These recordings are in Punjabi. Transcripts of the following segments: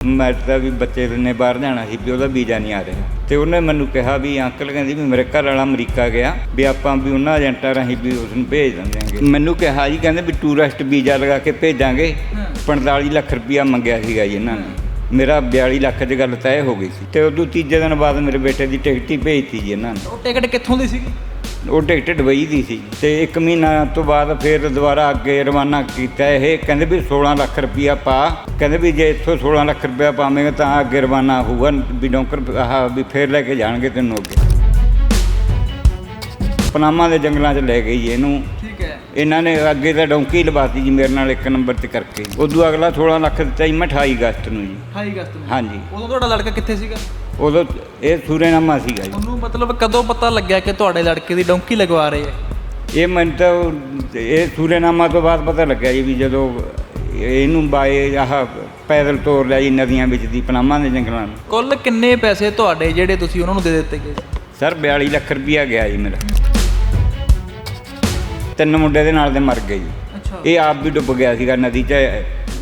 ਮੈਂ ਤਾਂ ਵੀ ਬੱਚੇ ਨੇ ਬਾਹਰ ਜਾਣਾ ਸੀ ਵੀ ਉਹਦਾ ਵੀਜ਼ਾ ਨਹੀਂ ਆ ਰਿਹਾ। ਤੇ ਉਹਨੇ ਮੈਨੂੰ ਕਿਹਾ ਵੀ ਅੰਕਲ ਕਹਿੰਦੀ ਵੀ ਮੇਰੇ ਘਰ ਵਾਲਾ ਅਮਰੀਕਾ ਗਿਆ ਵੀ ਆਪਾਂ ਵੀ ਉਹਨਾਂ ਏਜੰਟਾਂ ਰਾਹੀਂ ਵੀ ਉਸ ਨੂੰ ਭੇਜ ਦਿੰਦੇ ਮੈਨੂੰ ਕਿਹਾ ਜੀ ਕਹਿੰਦੇ ਵੀ ਟੂਰਿਸਟ ਵੀਜ਼ਾ ਲਗਾ ਕੇ ਭੇਜਾਂਗੇ। 45 ਲੱਖ ਰੁਪਇਆ ਮੰਗਿਆ ਸੀਗਾ ਜੀ ਇਹਨਾਂ ਨੇ। ਮੇਰਾ 42 ਲੱਖ 'ਚ ਗੱਲ ਤੈਅ ਹੋ ਗਈ ਸੀ। ਤੇ ਉਦੋਂ ਤੀਜੇ ਦਿਨ ਬਾਅਦ ਮੇਰੇ ਬੇਟੇ ਦੀ ਟਿਕਟ ਹੀ ਭੇਜਤੀ ਜੀ ਇਹਨਾਂ ਨੇ। ਉਹ ਟਿਕਟ ਕਿੱਥੋਂ ਦੀ ਸੀਗੀ? ਉਹ ਟਿਕਟ ਦੁਬਈ ਦੀ ਸੀ ਤੇ 1 ਮਹੀਨਾ ਤੋਂ ਬਾਅਦ ਫਿਰ ਦੁਬਾਰਾ ਅੱਗੇ ਰਵਾਨਾ ਕੀਤਾ। ਇਹ ਕਹਿੰਦੇ ਵੀ 16 ਲੱਖ ਰੁਪਇਆ ਪਾ। ਕਹਿੰਦੇ ਵੀ ਜੇ ਇੱਥੋਂ 16 ਲੱਖ ਰੁਪਇਆ ਪਾਵੇਂਗਾ ਤਾਂ ਅੱਗੇ ਰਵਾਨਾ ਹੋਊਗਾ। ਵੀ ਡੌਂਕਰ ਆਹ ਵੀ ਫੇਰ ਲੈ ਕੇ ਜਾਣਗੇ ਤੈਨੂੰ ਅੱਗੇ। ਪਨਾਮਾ ਦੇ ਜੰਗਲਾਂ 'ਚ ਲੈ ਗਈ ਇਹਨੂੰ। ਠੀਕ ਹੈ। ਇਹਨਾਂ ਨੇ ਅੱਗੇ ਤਾਂ ਡੌਂਕੀ ਲਵਾਤੀ ਜੀ ਮੇਰੇ ਨਾਲ ਇੱਕ ਨੰਬਰ ਤੇ ਕਰਕੇ। ਉਦੋਂ ਅਗਲਾ 16 ਲੱਖ ਦਿੱਤਾ ਜੀ ਮੈਂ 28 ਅਗਸਤ ਨੂੰ ਜੀ। 28 ਅਗਸਤ ਨੂੰ। ਹਾਂਜੀ। ਉਦੋਂ ਤੁਹਾਡਾ ਲੜਕਾ ਕਿੱਥੇ ਸੀਗਾ? ਉਦੋਂ ਇਹ ਸੂਰੇਨਾਮਾ ਸੀਗਾ ਜੀ। ਉਹਨੂੰ ਮਤਲਬ ਕਦੋਂ ਪਤਾ ਲੱਗਿਆ ਕਿ ਤੁਹਾਡੇ ਲੜਕੇ ਦੀ ਡੌਂਕੀ ਲਗਵਾ ਰਹੇ ਹੈ ਇਹ ਮੈਨੂੰ ਤਾਂ ਇਹ ਸੂਰੇਨਾਮਾ ਤੋਂ ਬਾਅਦ ਪਤਾ ਲੱਗਿਆ ਜੀ ਵੀ ਜਦੋਂ ਇਹਨੂੰ ਬਾਏ ਆਹ ਪੈਦਲ ਤੋਰ ਲਿਆ ਜੀ ਨਦੀਆਂ ਵਿੱਚ ਦੀ ਪਨਾਮਾ ਦੇ ਜੰਗਲਾਂ ਨੂੰ। ਕੁੱਲ ਕਿੰਨੇ ਪੈਸੇ ਤੁਹਾਡੇ ਜਿਹੜੇ ਤੁਸੀਂ ਉਹਨਾਂ ਨੂੰ ਦੇ ਦਿੱਤੇ ਗਏ? ਸਰ 42 ਲੱਖ ਰੁਪਇਆ ਗਿਆ ਜੀ ਮੇਰਾ। ਤਿੰਨ ਮੁੰਡੇ ਦੇ ਨਾਲ ਦੇ ਮਰ ਗਏ ਜੀ। ਅੱਛਾ। ਇਹ ਆਪ ਵੀ ਡੁੱਬ ਗਿਆ ਸੀਗਾ ਨਦੀ 'ਚ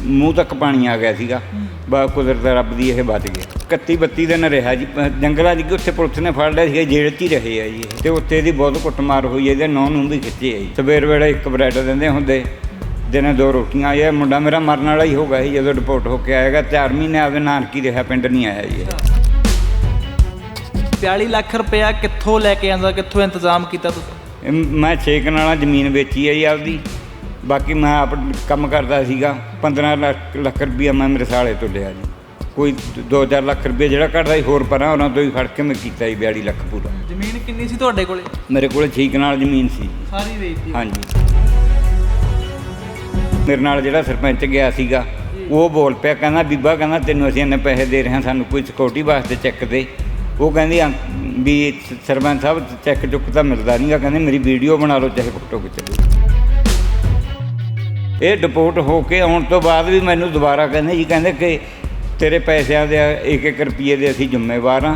ਮੂੰਹ ਤੱਕ ਪਾਣੀ ਆ ਗਿਆ ਸੀਗਾ। ਬਾ ਕੁਦਰਤ ਰੱਬ ਦੀ ਇਹ ਬਚ ਗਿਆ 31 32 ਦਿਨ ਰਿਹਾ ਜੀ। ਜੰਗਲਾਂ 'ਚ ਉੱਥੇ ਪੁਲਿਸ ਨੇ ਫੜ ਲਿਆ ਸੀਗਾ ਜੇਲ੍ਹ 'ਚ ਹੀ ਰਹੇ ਆ ਜੀ। ਤੇ ਉੱਥੇ ਦੀ ਬਹੁਤ ਕੁੱਟਮਾਰ ਹੋਈ ਹੈ, ਇਹਦੇ ਨੌਂ ਨੂੰ ਵੀ ਖਿੱਚੇ ਆ ਜੀ। ਸਵੇਰ ਵੇਲੇ ਇੱਕ ਬ੍ਰੈਡ ਦਿੰਦੇ ਹੁੰਦੇ ਦਿਨੇ ਦੋ ਰੋਟੀਆਂ ਇਹ ਮੁੰਡਾ ਮੇਰਾ ਮਰਨ ਵਾਲਾ ਹੀ ਹੋ ਗਿਆ ਸੀ ਜਦੋਂ ਰਿਪੋਰਟ ਹੋ ਕੇ ਆਏਗਾ। 4 ਮਹੀਨੇ ਆਪਦੇ ਨਾਨਕੀ ਰਿਹਾ ਪਿੰਡ ਨਹੀਂ ਆਇਆ ਜੀ। ਇਹ। 42 ਲੱਖ ਰੁਪਇਆ ਕਿੱਥੋਂ ਲੈ ਕੇ ਆਂਦਾ ਕਿੱਥੋਂ ਇੰਤਜ਼ਾਮ ਕੀਤਾ ਤੁਸੀਂ? ਮੈਂ ਛੇ ਕਨਾਲਾਂ ਜ਼ਮੀਨ ਵੇਚੀ ਹੈ ਜੀ ਆਪਦੀ। ਬਾਕੀ ਮੈਂ ਆਪ ਕੰਮ ਕਰਦਾ ਸੀਗਾ 15 ਲੱਖ ਲੱਖ ਰੁਪਈਆ ਮੈਂ ਮੇਰੇ ਸਾਲੇ ਤੋਂ ਲਿਆ ਜੀ। ਕੋਈ 2-4 ਲੱਖ ਰੁਪਈਆ ਜਿਹੜਾ ਕੱਢਦਾ ਸੀ ਹੋਰ ਪਰਾਂ ਉਹਨਾਂ ਤੋਂ ਹੀ ਫੜ ਕੇ ਮੈਂ ਕੀਤਾ ਜੀ 42 ਲੱਖ ਪੂਰਾ। ਜ਼ਮੀਨ ਕਿੰਨੀ ਸੀ ਤੁਹਾਡੇ ਕੋਲੇ? ਮੇਰੇ ਕੋਲ ਛੇ ਕਨਾਲ ਜ਼ਮੀਨ ਸੀ। ਸਾਰੀ ਵੇਚਤੀ ਹਾਂਜੀ। ਮੇਰੇ ਨਾਲ ਜਿਹੜਾ ਸਰਪੰਚ ਗਿਆ ਸੀਗਾ ਉਹ ਬੋਲ ਪਿਆ ਕਹਿੰਦਾ ਬੀਬਾ ਕਹਿੰਦਾ ਤੈਨੂੰ ਅਸੀਂ ਇੰਨੇ ਪੈਸੇ ਦੇ ਰਹੇ ਹਾਂ ਸਾਨੂੰ ਕੋਈ ਸਿਕਿਉਰਿਟੀ ਵਾਸਤੇ ਚੈੱਕ ਦੇ। ਉਹ ਕਹਿੰਦੀ ਵੀ ਸਰਪੰਚ ਸਾਹਿਬ ਚੈੱਕ ਚੁੱਕ ਤਾਂ ਮਿਲਦਾ ਨਹੀਂਗਾ ਕਹਿੰਦੇ ਮੇਰੀ ਵੀਡੀਓ ਬਣਾ ਲਓ ਚਾਹੇ ਫੋਟੋ ਖਿੱਚ ਲਓ। ਇਹ ਡਿਪੋਰਟ ਹੋ ਕੇ ਆਉਣ ਤੋਂ ਬਾਅਦ ਵੀ ਮੈਨੂੰ ਦੁਬਾਰਾ ਕਹਿੰਦੇ ਜੀ ਕਹਿੰਦੇ ਕਿ ਤੇਰੇ ਪੈਸਿਆਂ ਦੇ ਇੱਕ ਇੱਕ ਰੁਪਏ ਦੇ ਅਸੀਂ ਜ਼ਿੰਮੇਵਾਰ ਹਾਂ।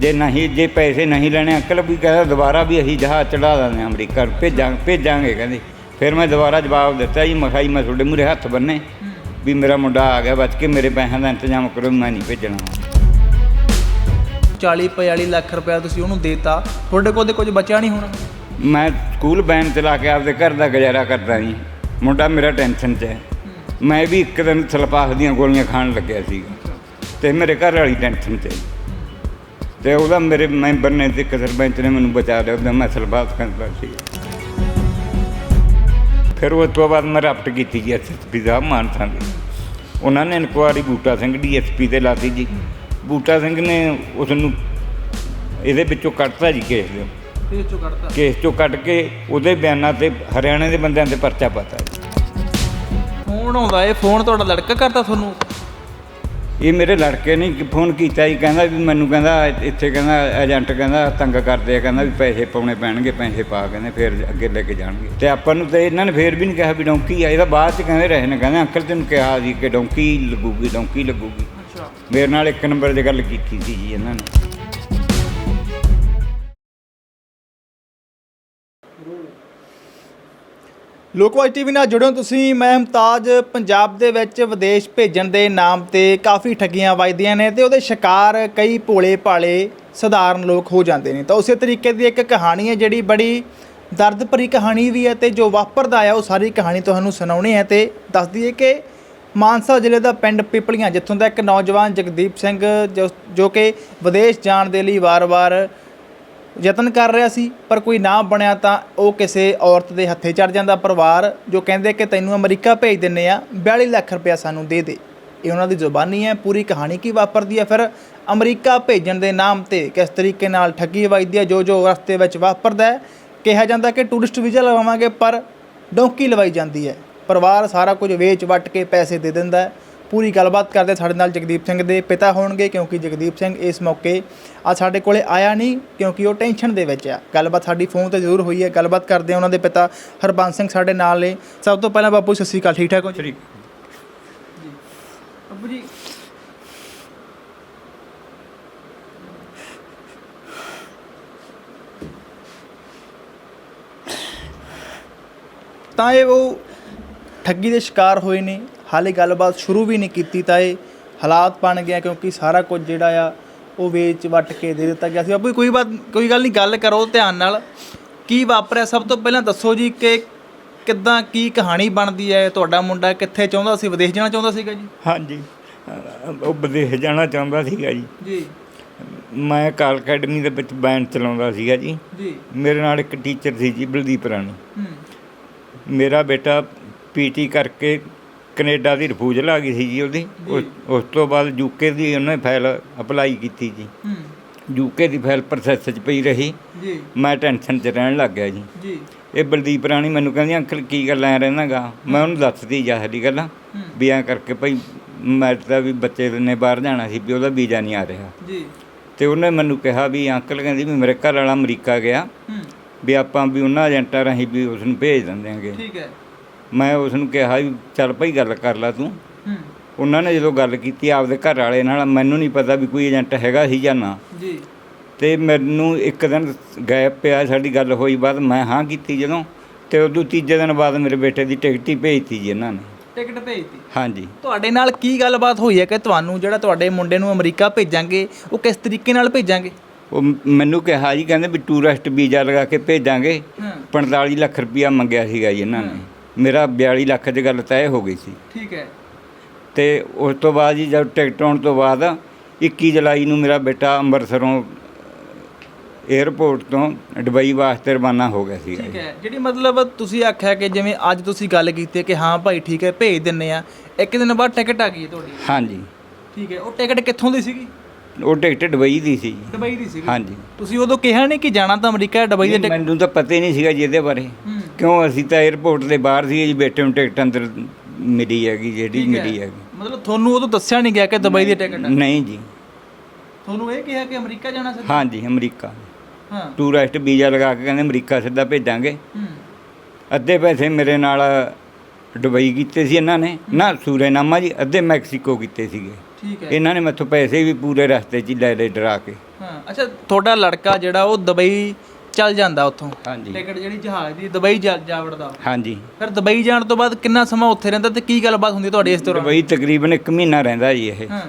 ਜੇ ਨਹੀਂ ਜੇ ਪੈਸੇ ਨਹੀਂ ਲੈਣੇ ਅੰਕਲ ਵੀ ਕਹਿੰਦਾ ਦੁਬਾਰਾ ਵੀ ਅਸੀਂ ਜਹਾਜ਼ ਚੜਾ ਦਿੰਦੇ ਹਾਂ ਅਮਰੀਕਾ ਭੇਜਾਂ ਭੇਜਾਂਗੇ ਕਹਿੰਦੇ। ਫਿਰ ਮੈਂ ਦੁਬਾਰਾ ਜਵਾਬ ਦਿੱਤਾ ਜੀ ਮੈਂ ਕਿਹਾ ਜੀ ਮੈਂ ਤੁਹਾਡੇ ਮੂਹਰੇ ਹੱਥ ਬੰਨੇ ਵੀ ਮੇਰਾ ਮੁੰਡਾ ਆ ਗਿਆ ਬਚ ਕੇ ਮੇਰੇ ਪੈਸਿਆਂ ਦਾ ਇੰਤਜ਼ਾਮ ਕਰੋ ਮੈਂ ਨਹੀਂ ਭੇਜਣਾ। 40 42 ਲੱਖ ਰੁਪਇਆ ਤੁਸੀਂ ਉਹਨੂੰ ਦੇਤਾ ਤੁਹਾਡੇ ਕੋਲ ਤੇ ਕੁਝ ਬਚਿਆ ਨਹੀਂ ਹੋਣਾ। ਮੈਂ ਸਕੂਲ ਬੈਨ ਚਲਾ ਕੇ ਆਪਦੇ ਘਰ ਦਾ ਗੁਜ਼ਾਰਾ ਕਰਦਾ ਜੀ। ਮੁੰਡਾ ਮੇਰਾ ਟੈਨਸ਼ਨ 'ਚ ਹੈ। ਮੈਂ ਵੀ ਇੱਕ ਦਿਨ ਸਲਪਾਸ ਦੀਆਂ ਗੋਲੀਆਂ ਖਾਣ ਲੱਗਿਆ ਸੀਗਾ ਤੇ ਮੇਰੇ ਘਰ ਵਾਲੀ ਟੈਨਸ਼ਨ 'ਚ ਹੈ। ਤੇ ਉਹਦਾ ਮੇਰੇ ਮੈਂਬਰ ਨੇ ਤੇ ਇੱਕ ਸਰਪੰਚ ਨੇ ਮੈਨੂੰ ਬਚਾ ਲਿਆ, ਉਹਦਾ ਮੈਂ ਸਲਪਾਸ ਕਰਦਾ ਸੀ। ਫਿਰ ਉਸ ਤੋਂ ਬਾਅਦ ਮੈਂ ਰਪਟ ਕੀਤੀ ਜੀ ਐਸਐਸਪੀ ਸਾਹਿਬ ਮਾਨਸਾ ਦੀ ਉਹਨਾਂ ਨੇ ਇਨਕੁਆਰੀ ਬੂਟਾ ਸਿੰਘ ਡੀਐਸਪੀ ਤੇ ਲਾਤੀ ਜੀ। ਬੂਟਾ ਸਿੰਘ ਨੇ ਉਸ ਨੂੰ ਇਹਦੇ ਵਿੱਚੋਂ ਕੱਢਤਾ ਜੀ ਕੇਸ ਦੇ ਤੇ ਚੋਂ ਕੱਢਤਾ। ਕੇਸ ਚੋਂ ਕੱਢ ਕੇ ਉਹਦੇ ਬਿਆਨਾਂ ਤੇ ਹਰਿਆਣੇ ਦੇ ਬੰਦਿਆਂ ਤੇ ਪਰਚਾ ਪਾਤਾ। ਫੋਨ ਆਉਂਦਾ ਇਹ ਫੋਨ ਤੁਹਾਡਾ ਲੜਕਾ ਕਰਦਾ ਤੁਹਾਨੂੰ? ਇਹ ਮੇਰੇ ਲੜਕੇ ਨੇ ਫੋਨ ਕੀਤਾ ਜੀ ਕਹਿੰਦਾ ਵੀ ਮੈਨੂੰ ਕਹਿੰਦਾ ਇੱਥੇ ਕਹਿੰਦਾ ਏਜੰਟ ਕਹਿੰਦਾ ਤੰਗ ਕਰਦੇ ਆ ਕਹਿੰਦਾ ਵੀ ਪੈਸੇ ਪਾਉਣੇ ਪੈਣਗੇ ਪੈਸੇ ਪਾ ਕਹਿੰਦੇ ਫਿਰ ਅੱਗੇ ਲੈ ਕੇ ਜਾਣਗੇ। ਤੇ ਆਪਾਂ ਨੂੰ ਤੇ ਇਹਨਾਂ ਨੇ ਫੇਰ ਵੀ ਨਹੀਂ ਕਿਹਾ ਵੀ ਡੌਂਕੀ ਆ ਇਹਦਾ ਬਾਅਦ ਚ ਕਹਿੰਦੇ ਰਹੇ ਨੇ ਕਹਿੰਦੇ ਅੰਕਲ ਤੈਨੂੰ ਕਿਹਾ ਸੀ ਕਿ ਡੌਂਕੀ ਲੱਗੂਗੀ ਡੌਂਕੀ ਲੱਗੂਗੀ। ਅੱਛਾ। ਮੇਰੇ ਨਾਲ ਇੱਕ ਨੰਬਰ 'ਤੇ ਗੱਲ ਕੀਤੀ ਸੀ ਜੀ ਇਹਨਾਂ ਨੇ। ਲੋਕਵਾਈ ਟੀਵੀ ਨਾਲ ਜੁੜਿਓ ਤੁਸੀਂ। ਮੈਂ ਮੁਮਤਾਜ, ਪੰਜਾਬ ਦੇ ਵਿੱਚ ਵਿਦੇਸ਼ ਭੇਜਣ ਦੇ ਨਾਮ ਤੇ ਕਾਫੀ ਠੱਗੀਆਂ ਵੱਜਦੀਆਂ ਨੇ ਤੇ ਉਹਦੇ ਸ਼ਿਕਾਰ ਕਈ ਭੋਲੇ ਭਾਲੇ ਸਧਾਰਨ ਲੋਕ ਹੋ ਜਾਂਦੇ ਨੇ। ਤਾਂ ਉਸੇ ਤਰੀਕੇ ਦੀ ਇੱਕ ਕਹਾਣੀ ਹੈ ਜਿਹੜੀ ਬੜੀ ਦਰਦ ਭਰੀ ਕਹਾਣੀ ਵੀ ਹੈ ਤੇ ਜੋ ਵਾਪਰਦਾ ਆ ਉਹ ਸਾਰੀ ਕਹਾਣੀ ਤੁਹਾਨੂੰ ਸੁਣਾਉਣੀ ਹੈ ਤੇ ਦੱਸ ਦਈਏ ਕਿ ਮਾਨਸਾ ਜ਼ਿਲ੍ਹੇ ਦਾ ਪਿੰਡ ਪਿਪਲੀਆਂ, ਜਿੱਥੋਂ ਦਾ ਇੱਕ ਨੌਜਵਾਨ ਜਗਦੀਪ ਸਿੰਘ, ਜੋ- ਜੋ ਕਿ ਵਿਦੇਸ਼ ਜਾਣ ਦੇ ਲਈ ਵਾਰ-ਵਾਰ ਯਤਨ ਕਰ ਰਿਹਾ ਸੀ, ਪਰ ਕੋਈ ਨਾ ਬਣਿਆ ਤਾਂ ਉਹ ਕਿਸੇ ਔਰਤ ਦੇ ਹੱਥੇ ਚੜ ਜਾਂਦਾ ਪਰਿਵਾਰ, ਜੋ ਕਹਿੰਦੇ ਕਿ ਤੈਨੂੰ ਅਮਰੀਕਾ ਭੇਜ ਦਿੰਨੇ ਆ 42 ਲੱਖ ਰੁਪਇਆ ਸਾਨੂੰ ਦੇ ਦੇ। ਇਹ ਉਹਨਾਂ ਦੀ ਜ਼ੁਬਾਨੀ ਹੈ, ਪੂਰੀ ਕਹਾਣੀ ਕੀ ਵਾਪਰਦੀ ਹੈ? ਫਿਰ ਅਮਰੀਕਾ ਭੇਜਣ ਦੇ ਨਾਮ ਤੇ ਕਿਸ ਤਰੀਕੇ ਨਾਲ ਠੱਗੀ ਵੱਜਦੀ ਹੈ ਜੋ ਜੋ ਰਸਤੇ ਵਿੱਚ ਵਾਪਰਦਾ ਹੈ, ਕਿਹਾ ਜਾਂਦਾ ਕਿ ਟੂਰਿਸਟ ਵੀਜ਼ਾ ਲਵਾਵਾਂਗੇ, ਪਰ ਡੌਂਕੀ ਲਵਾਈ ਜਾਂਦੀ ਹੈ। ਪਰਿਵਾਰ ਸਾਰਾ ਕੁਝ ਵੇਚ ਵੱਟ ਕੇ ਪੈਸੇ ਦੇ ਦਿੰਦਾ ਹੈ। ਪੂਰੀ ਗੱਲਬਾਤ ਕਰਦੇ ਸਾਡੇ ਨਾਲ ਜਗਦੀਪ ਸਿੰਘ ਦੇ ਪਿਤਾ ਹੋਣਗੇ ਕਿਉਂਕਿ ਜਗਦੀਪ ਸਿੰਘ ਇਸ ਮੌਕੇ ਆ ਸਾਡੇ ਕੋਲੇ ਆਇਆ ਨਹੀਂ ਕਿਉਂਕਿ ਉਹ ਟੈਨਸ਼ਨ ਦੇ ਵਿੱਚ ਆ। ਗੱਲਬਾਤ ਸਾਡੀ ਫੋਨ ਤੇ ਜ਼ਰੂਰ ਹੋਈ ਹੈ। ਗੱਲਬਾਤ ਕਰਦੇ ਆ ਉਹਨਾਂ ਦੇ ਪਿਤਾ ਹਰਬੰਸ ਸਿੰਘ ਸਾਡੇ ਨਾਲ ਨੇ। ਸਭ ਤੋਂ ਪਹਿਲਾਂ ਬਾਪੂ ਸਤਿ ਸ਼੍ਰੀ ਅਕਾਲ। ਠੀਕ ਠਾਕ ਹੋ ਜੀ? ਬਾਪੂ ਜੀ। ਤਾਂ ਇਹ ਉਹ ਠੱਗੀ ਦੇ ਸ਼ਿਕਾਰ ਹੋਏ ਨੇ। ਹਾਲੇ ਗੱਲਬਾਤ ਸ਼ੁਰੂ ਵੀ ਨਹੀਂ ਕੀਤੀ ਤਾਂ ਇਹ ਹਾਲਾਤ ਬਣ ਗਿਆ ਕਿਉਂਕਿ ਸਾਰਾ ਕੁਝ ਜਿਹੜਾ ਆ ਉਹ ਵੇਚ ਵਟ ਕੇ ਦੇ ਦਿੱਤਾ ਗਿਆ ਸੀ। ਬਾਪੂ ਜੀ, ਕੋਈ ਬਾਤ ਕੋਈ ਗੱਲ ਨਹੀਂ ਗੱਲ ਕਰੋ ਧਿਆਨ ਨਾਲ। ਕੀ ਵਾਪਰਿਆ? ਸਭ ਤੋਂ ਪਹਿਲਾਂ ਦੱਸੋ ਜੀ ਕਿ ਕਿੱਦਾਂ ਕੀ ਕਹਾਣੀ ਬਣਦੀ ਹੈ? ਤੁਹਾਡਾ ਮੁੰਡਾ ਕਿੱਥੇ ਚਾਹੁੰਦਾ ਸੀ? ਵਿਦੇਸ਼ ਜਾਣਾ ਚਾਹੁੰਦਾ ਸੀਗਾ ਜੀ? ਹਾਂਜੀ। ਅਹ ਉਹ ਵਿਦੇਸ਼ ਜਾਣਾ ਚਾਹੁੰਦਾ ਸੀਗਾ ਜੀ। ਜੀ। ਮੈਂ ਕਾਲ ਅਕੈਡਮੀ ਦੇ ਵਿੱਚ ਬੈਂਡ ਚਲਾਉਂਦਾ ਸੀਗਾ ਜੀ। ਜੀ। ਮੇਰੇ ਨਾਲ ਇੱਕ ਟੀਚਰ ਸੀ ਜੀ ਬਲਦੀਪ ਰਾਣੀ। ਹੂੰ। ਮੇਰਾ ਬੇਟਾ ਪੀਟੀ ਕਰਕੇ ਕੈਨੇਡਾ ਦੀ ਰਿਫਿਊਜ਼ਲ ਆ ਗਈ ਸੀ ਜੀ। ਉਹਦੀ ਉਸ ਉਸ ਤੋਂ ਬਾਅਦ ਯੂਕੇ ਦੀ ਉਹਨੇ ਫਾਈਲ ਅਪਲਾਈ ਕੀਤੀ ਜੀ। ਹੂੰ। ਯੂਕੇ ਦੀ ਫਾਈਲ ਪ੍ਰੋਸੈਸ 'ਚ ਪਈ ਰਹੀ। ਜੀ। ਮੈਂ ਟੈਨਸ਼ਨ 'ਚ ਰਹਿਣ ਲੱਗ ਗਿਆ ਜੀ। ਜੀ। ਇਹ ਬਲਦੀਪ ਰਾਣੀ ਮੈਨੂੰ ਕਹਿੰਦੀ ਅੰਕਲ ਕੀ ਗੱਲ ਐ ਰਹਿਣਾਗਾ ਮੈਂ ਉਹਨੂੰ ਦੱਸਦੀ ਜਾ ਸਾਰੀ ਗੱਲਾਂ ਹੂੰ। ਵੀ ਐਂ ਕਰਕੇ ਭਾਈ ਮੈਂ ਤਾਂ ਵੀ ਬੱਚੇ ਨੇ ਬਾਹਰ ਜਾਣਾ ਸੀ ਵੀ ਉਹਦਾ ਵੀਜ਼ਾ ਨਹੀਂ ਆ ਰਿਹਾ। ਜੀ। ਤੇ ਉਹਨੇ ਮੈਨੂੰ ਕਿਹਾ ਵੀ ਅੰਕਲ ਕਹਿੰਦੀ ਵੀ ਮੇਰੇ ਘਰ ਵਾਲਾ ਅਮਰੀਕਾ ਗਿਆ ਹੂੰ। ਵੀ ਆਪਾਂ ਵੀ ਉਹਨਾਂ ਏਜੰਟਾਂ ਰਾਹੀਂ ਵੀ ਉਸ ਨੂੰ ਭੇਜ ਦਿੰਦੇਾਂਗੇ ਠੀਕ ਹੈ। ਮੈਂ ਉਸ ਨੂੰ ਕਿਹਾ ਵੀ ਚੱਲ ਭਾਈ ਗੱਲ ਕਰ ਲੈ ਤੂੰ। ਹੂੰ। ਉਹਨਾਂ ਨੇ ਜਦੋਂ ਗੱਲ ਕੀਤੀ ਆਪਦੇ ਘਰ ਵਾਲੇ ਨਾਲ ਮੈਨੂੰ ਨਹੀਂ ਪਤਾ ਵੀ ਕੋਈ ਏਜੰਟ ਹੈਗਾ ਸੀ ਜਾਂ ਨਾ। ਜੀ। ਤੇ ਮੈਨੂੰ ਇੱਕ ਦਿਨ ਗੈਪ ਪਿਆ ਸਾਡੀ ਗੱਲ ਹੋਈ ਬਾਅਦ ਮੈਂ ਹਾਂ ਕੀਤੀ ਜਦੋਂ ਤੇ ਉਦੋਂ ਤੀਜੇ ਦਿਨ ਬਾਅਦ ਮੇਰੇ ਬੇਟੇ ਦੀ ਟਿਕਟ ਹੀ ਭੇਜਤੀ ਜੀ ਇਹਨਾਂ ਨੇ। ਟਿਕਟ ਭੇਜਤੀ? ਹਾਂਜੀ। ਤੁਹਾਡੇ ਨਾਲ ਕੀ ਗੱਲਬਾਤ ਹੋਈ ਹੈ ਕਿ ਤੁਹਾਨੂੰ ਜਿਹੜਾ ਤੁਹਾਡੇ ਮੁੰਡੇ ਨੂੰ ਅਮਰੀਕਾ ਭੇਜਾਂਗੇ ਉਹ ਕਿਸ ਤਰੀਕੇ ਨਾਲ ਭੇਜਾਂਗੇ? ਉਹ ਮੈਨੂੰ ਕਿਹਾ ਜੀ ਕਹਿੰਦੇ ਵੀ ਟੂਰਿਸਟ ਵੀਜ਼ਾ ਲਗਾ ਕੇ ਭੇਜਾਂਗੇ। ਹਾਂ। 45 ਲੱਖ ਰੁਪਇਆ ਮੰਗਿਆ ਸੀਗਾ ਜੀ ਇਹਨਾਂ ਨੇ। ਮੇਰਾ 42 ਲੱਖ 'ਚ ਗੱਲ ਤੈਅ ਹੋ ਗਈ ਸੀ। ਠੀਕ ਹੈ। ਤੇ ਉਸ ਤੋਂ ਬਾਅਦ ਜੀ ਜਦ ਟਿਕਟ ਆਉਣ ਤੋਂ ਬਾਅਦ 21 ਜੁਲਾਈ ਨੂੰ ਮੇਰਾ ਬੇਟਾ ਅੰਮ੍ਰਿਤਸਰੋਂ 에ਅਰਪੋਰਟ ਤੋਂ ਦੁਬਈ ਵਾਸਤੇ ਰਵਾਨਾ ਹੋ ਗਿਆ ਸੀਗਾ ਠੀਕ। ਹੈ। ਜਿਹੜੀ ਮਤਲਬ ਤੁਸੀਂ ਆਖਿਆ ਕਿ ਜਿਵੇਂ ਅੱਜ ਤੁਸੀਂ ਗੱਲ ਕੀਤੀ ਕਿ ਹਾਂ ਭਾਈ ਠੀਕ ਹੈ ਭੇਜ ਦਿੰਨੇ ਆ ਇੱਕ ਦਿਨ ਬਾਅਦ ਟਿਕਟ ਆ ਗਈ ਹੈ ਤੁਹਾਡੀ। ਹਾਂਜੀ। ਠੀਕ ਹੈ। ਉਹ ਟਿਕਟ ਕਿੱਥੋਂ ਦੀ ਸੀਗੀ? ਉਹ ਟਿਕਟ ਦੁਬਈ ਦੀ ਸੀ ਦੁਬਈ ਦੀ ਸੀਗੀ। ਹਾਂਜੀ। ਤੁਸੀਂ ਉਦੋਂ ਕਿਹਾ ਨਹੀਂ ਕਿ ਜਾਣਾ ਤਾਂ ਅਮਰੀਕਾ ਹੈ ਦੁਬਈ ਦੀ ਟਿਕਟ ਮੈਨੂੰ ਤਾਂ ਪਤਾ ਹੀ ਨਹੀਂ ਸੀਗਾ ਜੀ ਇਹਦੇ ਬਾਰੇ। ਹੂੰ। ਕਿਉਂ? ਅਸੀਂ ਤਾਂ 에ਅਰਪੋਰਟ ਦੇ ਬਾਹਰ ਸੀਗੇ ਜੀ ਬੇਟੇ ਨੂੰ ਟਿਕਟ ਅੰਦਰ ਮਿਲੀ ਹੈਗੀ ਜਿਹੜੀ ਠੀਕ ਹੈ। ਮਿਲੀ ਹੈਗੀ। ਮਤਲਬ ਤੁਹਾਨੂੰ ਉਦੋਂ ਦੱਸਿਆ ਨਹੀਂ ਗਿਆ ਕਿ ਦੁਬਈ ਦੀ ਟਿਕਟ ਹੈ। ਨਹੀਂ ਜੀ। ਤੁਹਾਨੂੰ ਇਹ ਕਿਹਾ ਕਿ ਅਮਰੀਕਾ ਜਾਣਾ ਸੀ ਹਾਂਜੀ ਅਮਰੀਕਾ। ਹਾਂ। ਟੂਰਿਸਟ ਵੀਜ਼ਾ ਲਗਾ ਕੇ ਕਹਿੰਦੇ ਅਮਰੀਕਾ ਸਿੱਧਾ ਭੇਜਾਂਗੇ। ਹੂੰ। ਅੱਧੇ ਪੈਸੇ ਮੇਰੇ ਨਾਲ ਦੁਬਈ ਕੀਤੇ ਸੀ ਇਹਨਾਂ ਨੇ। ਨਾ ਸੂਰੇਨਾਮਾ ਜੀ ਅੱਧੇ ਮੈਕਸੀਕੋ ਕੀਤੇ ਸੀਗੇ। ਠੀਕ ਹੈ। ਇਹਨਾਂ ਨੇ ਮੈਥੋਂ ਪੈਸੇ ਵੀ ਪੂਰੇ ਰਸਤੇ 'ਚ ਹੀ ਲੈ ਲਏ ਡਰਾ ਕੇ। ਹਾਂ। ਅੱਛਾ ਤੁਹਾਡਾ ਲੜਕਾ ਜਿਹੜਾ ਉਹ ਦੁਬਈ ਚੱਲ ਜਾਂਦਾ ਉੱਥੋਂ। ਹਾਂਜੀ। ਟਿਕਟ ਜਿਹੜੀ ਜਹਾਜ਼ ਦੀ ਦੁਬਈ ਜਾ ਜਾ ਵੜਦਾ ਹਾਂਜੀ। ਫਿਰ ਦੁਬਈ ਜਾਣ ਤੋਂ ਬਾਅਦ ਕਿੰਨਾ ਸਮਾਂ ਉੱਥੇ ਰਹਿੰਦਾ ਤੇ ਕੀ ਗੱਲਬਾਤ ਹੁੰਦੀ ਤੁਹਾਡੀ ਇਸ ਦੌਰਾਨ? ਦੁਬਈ ਤਕਰੀਬਨ 1 ਮਹੀਨਾ ਰਹਿੰਦਾ ਜੀ ਇਹ। ਹਾਂ।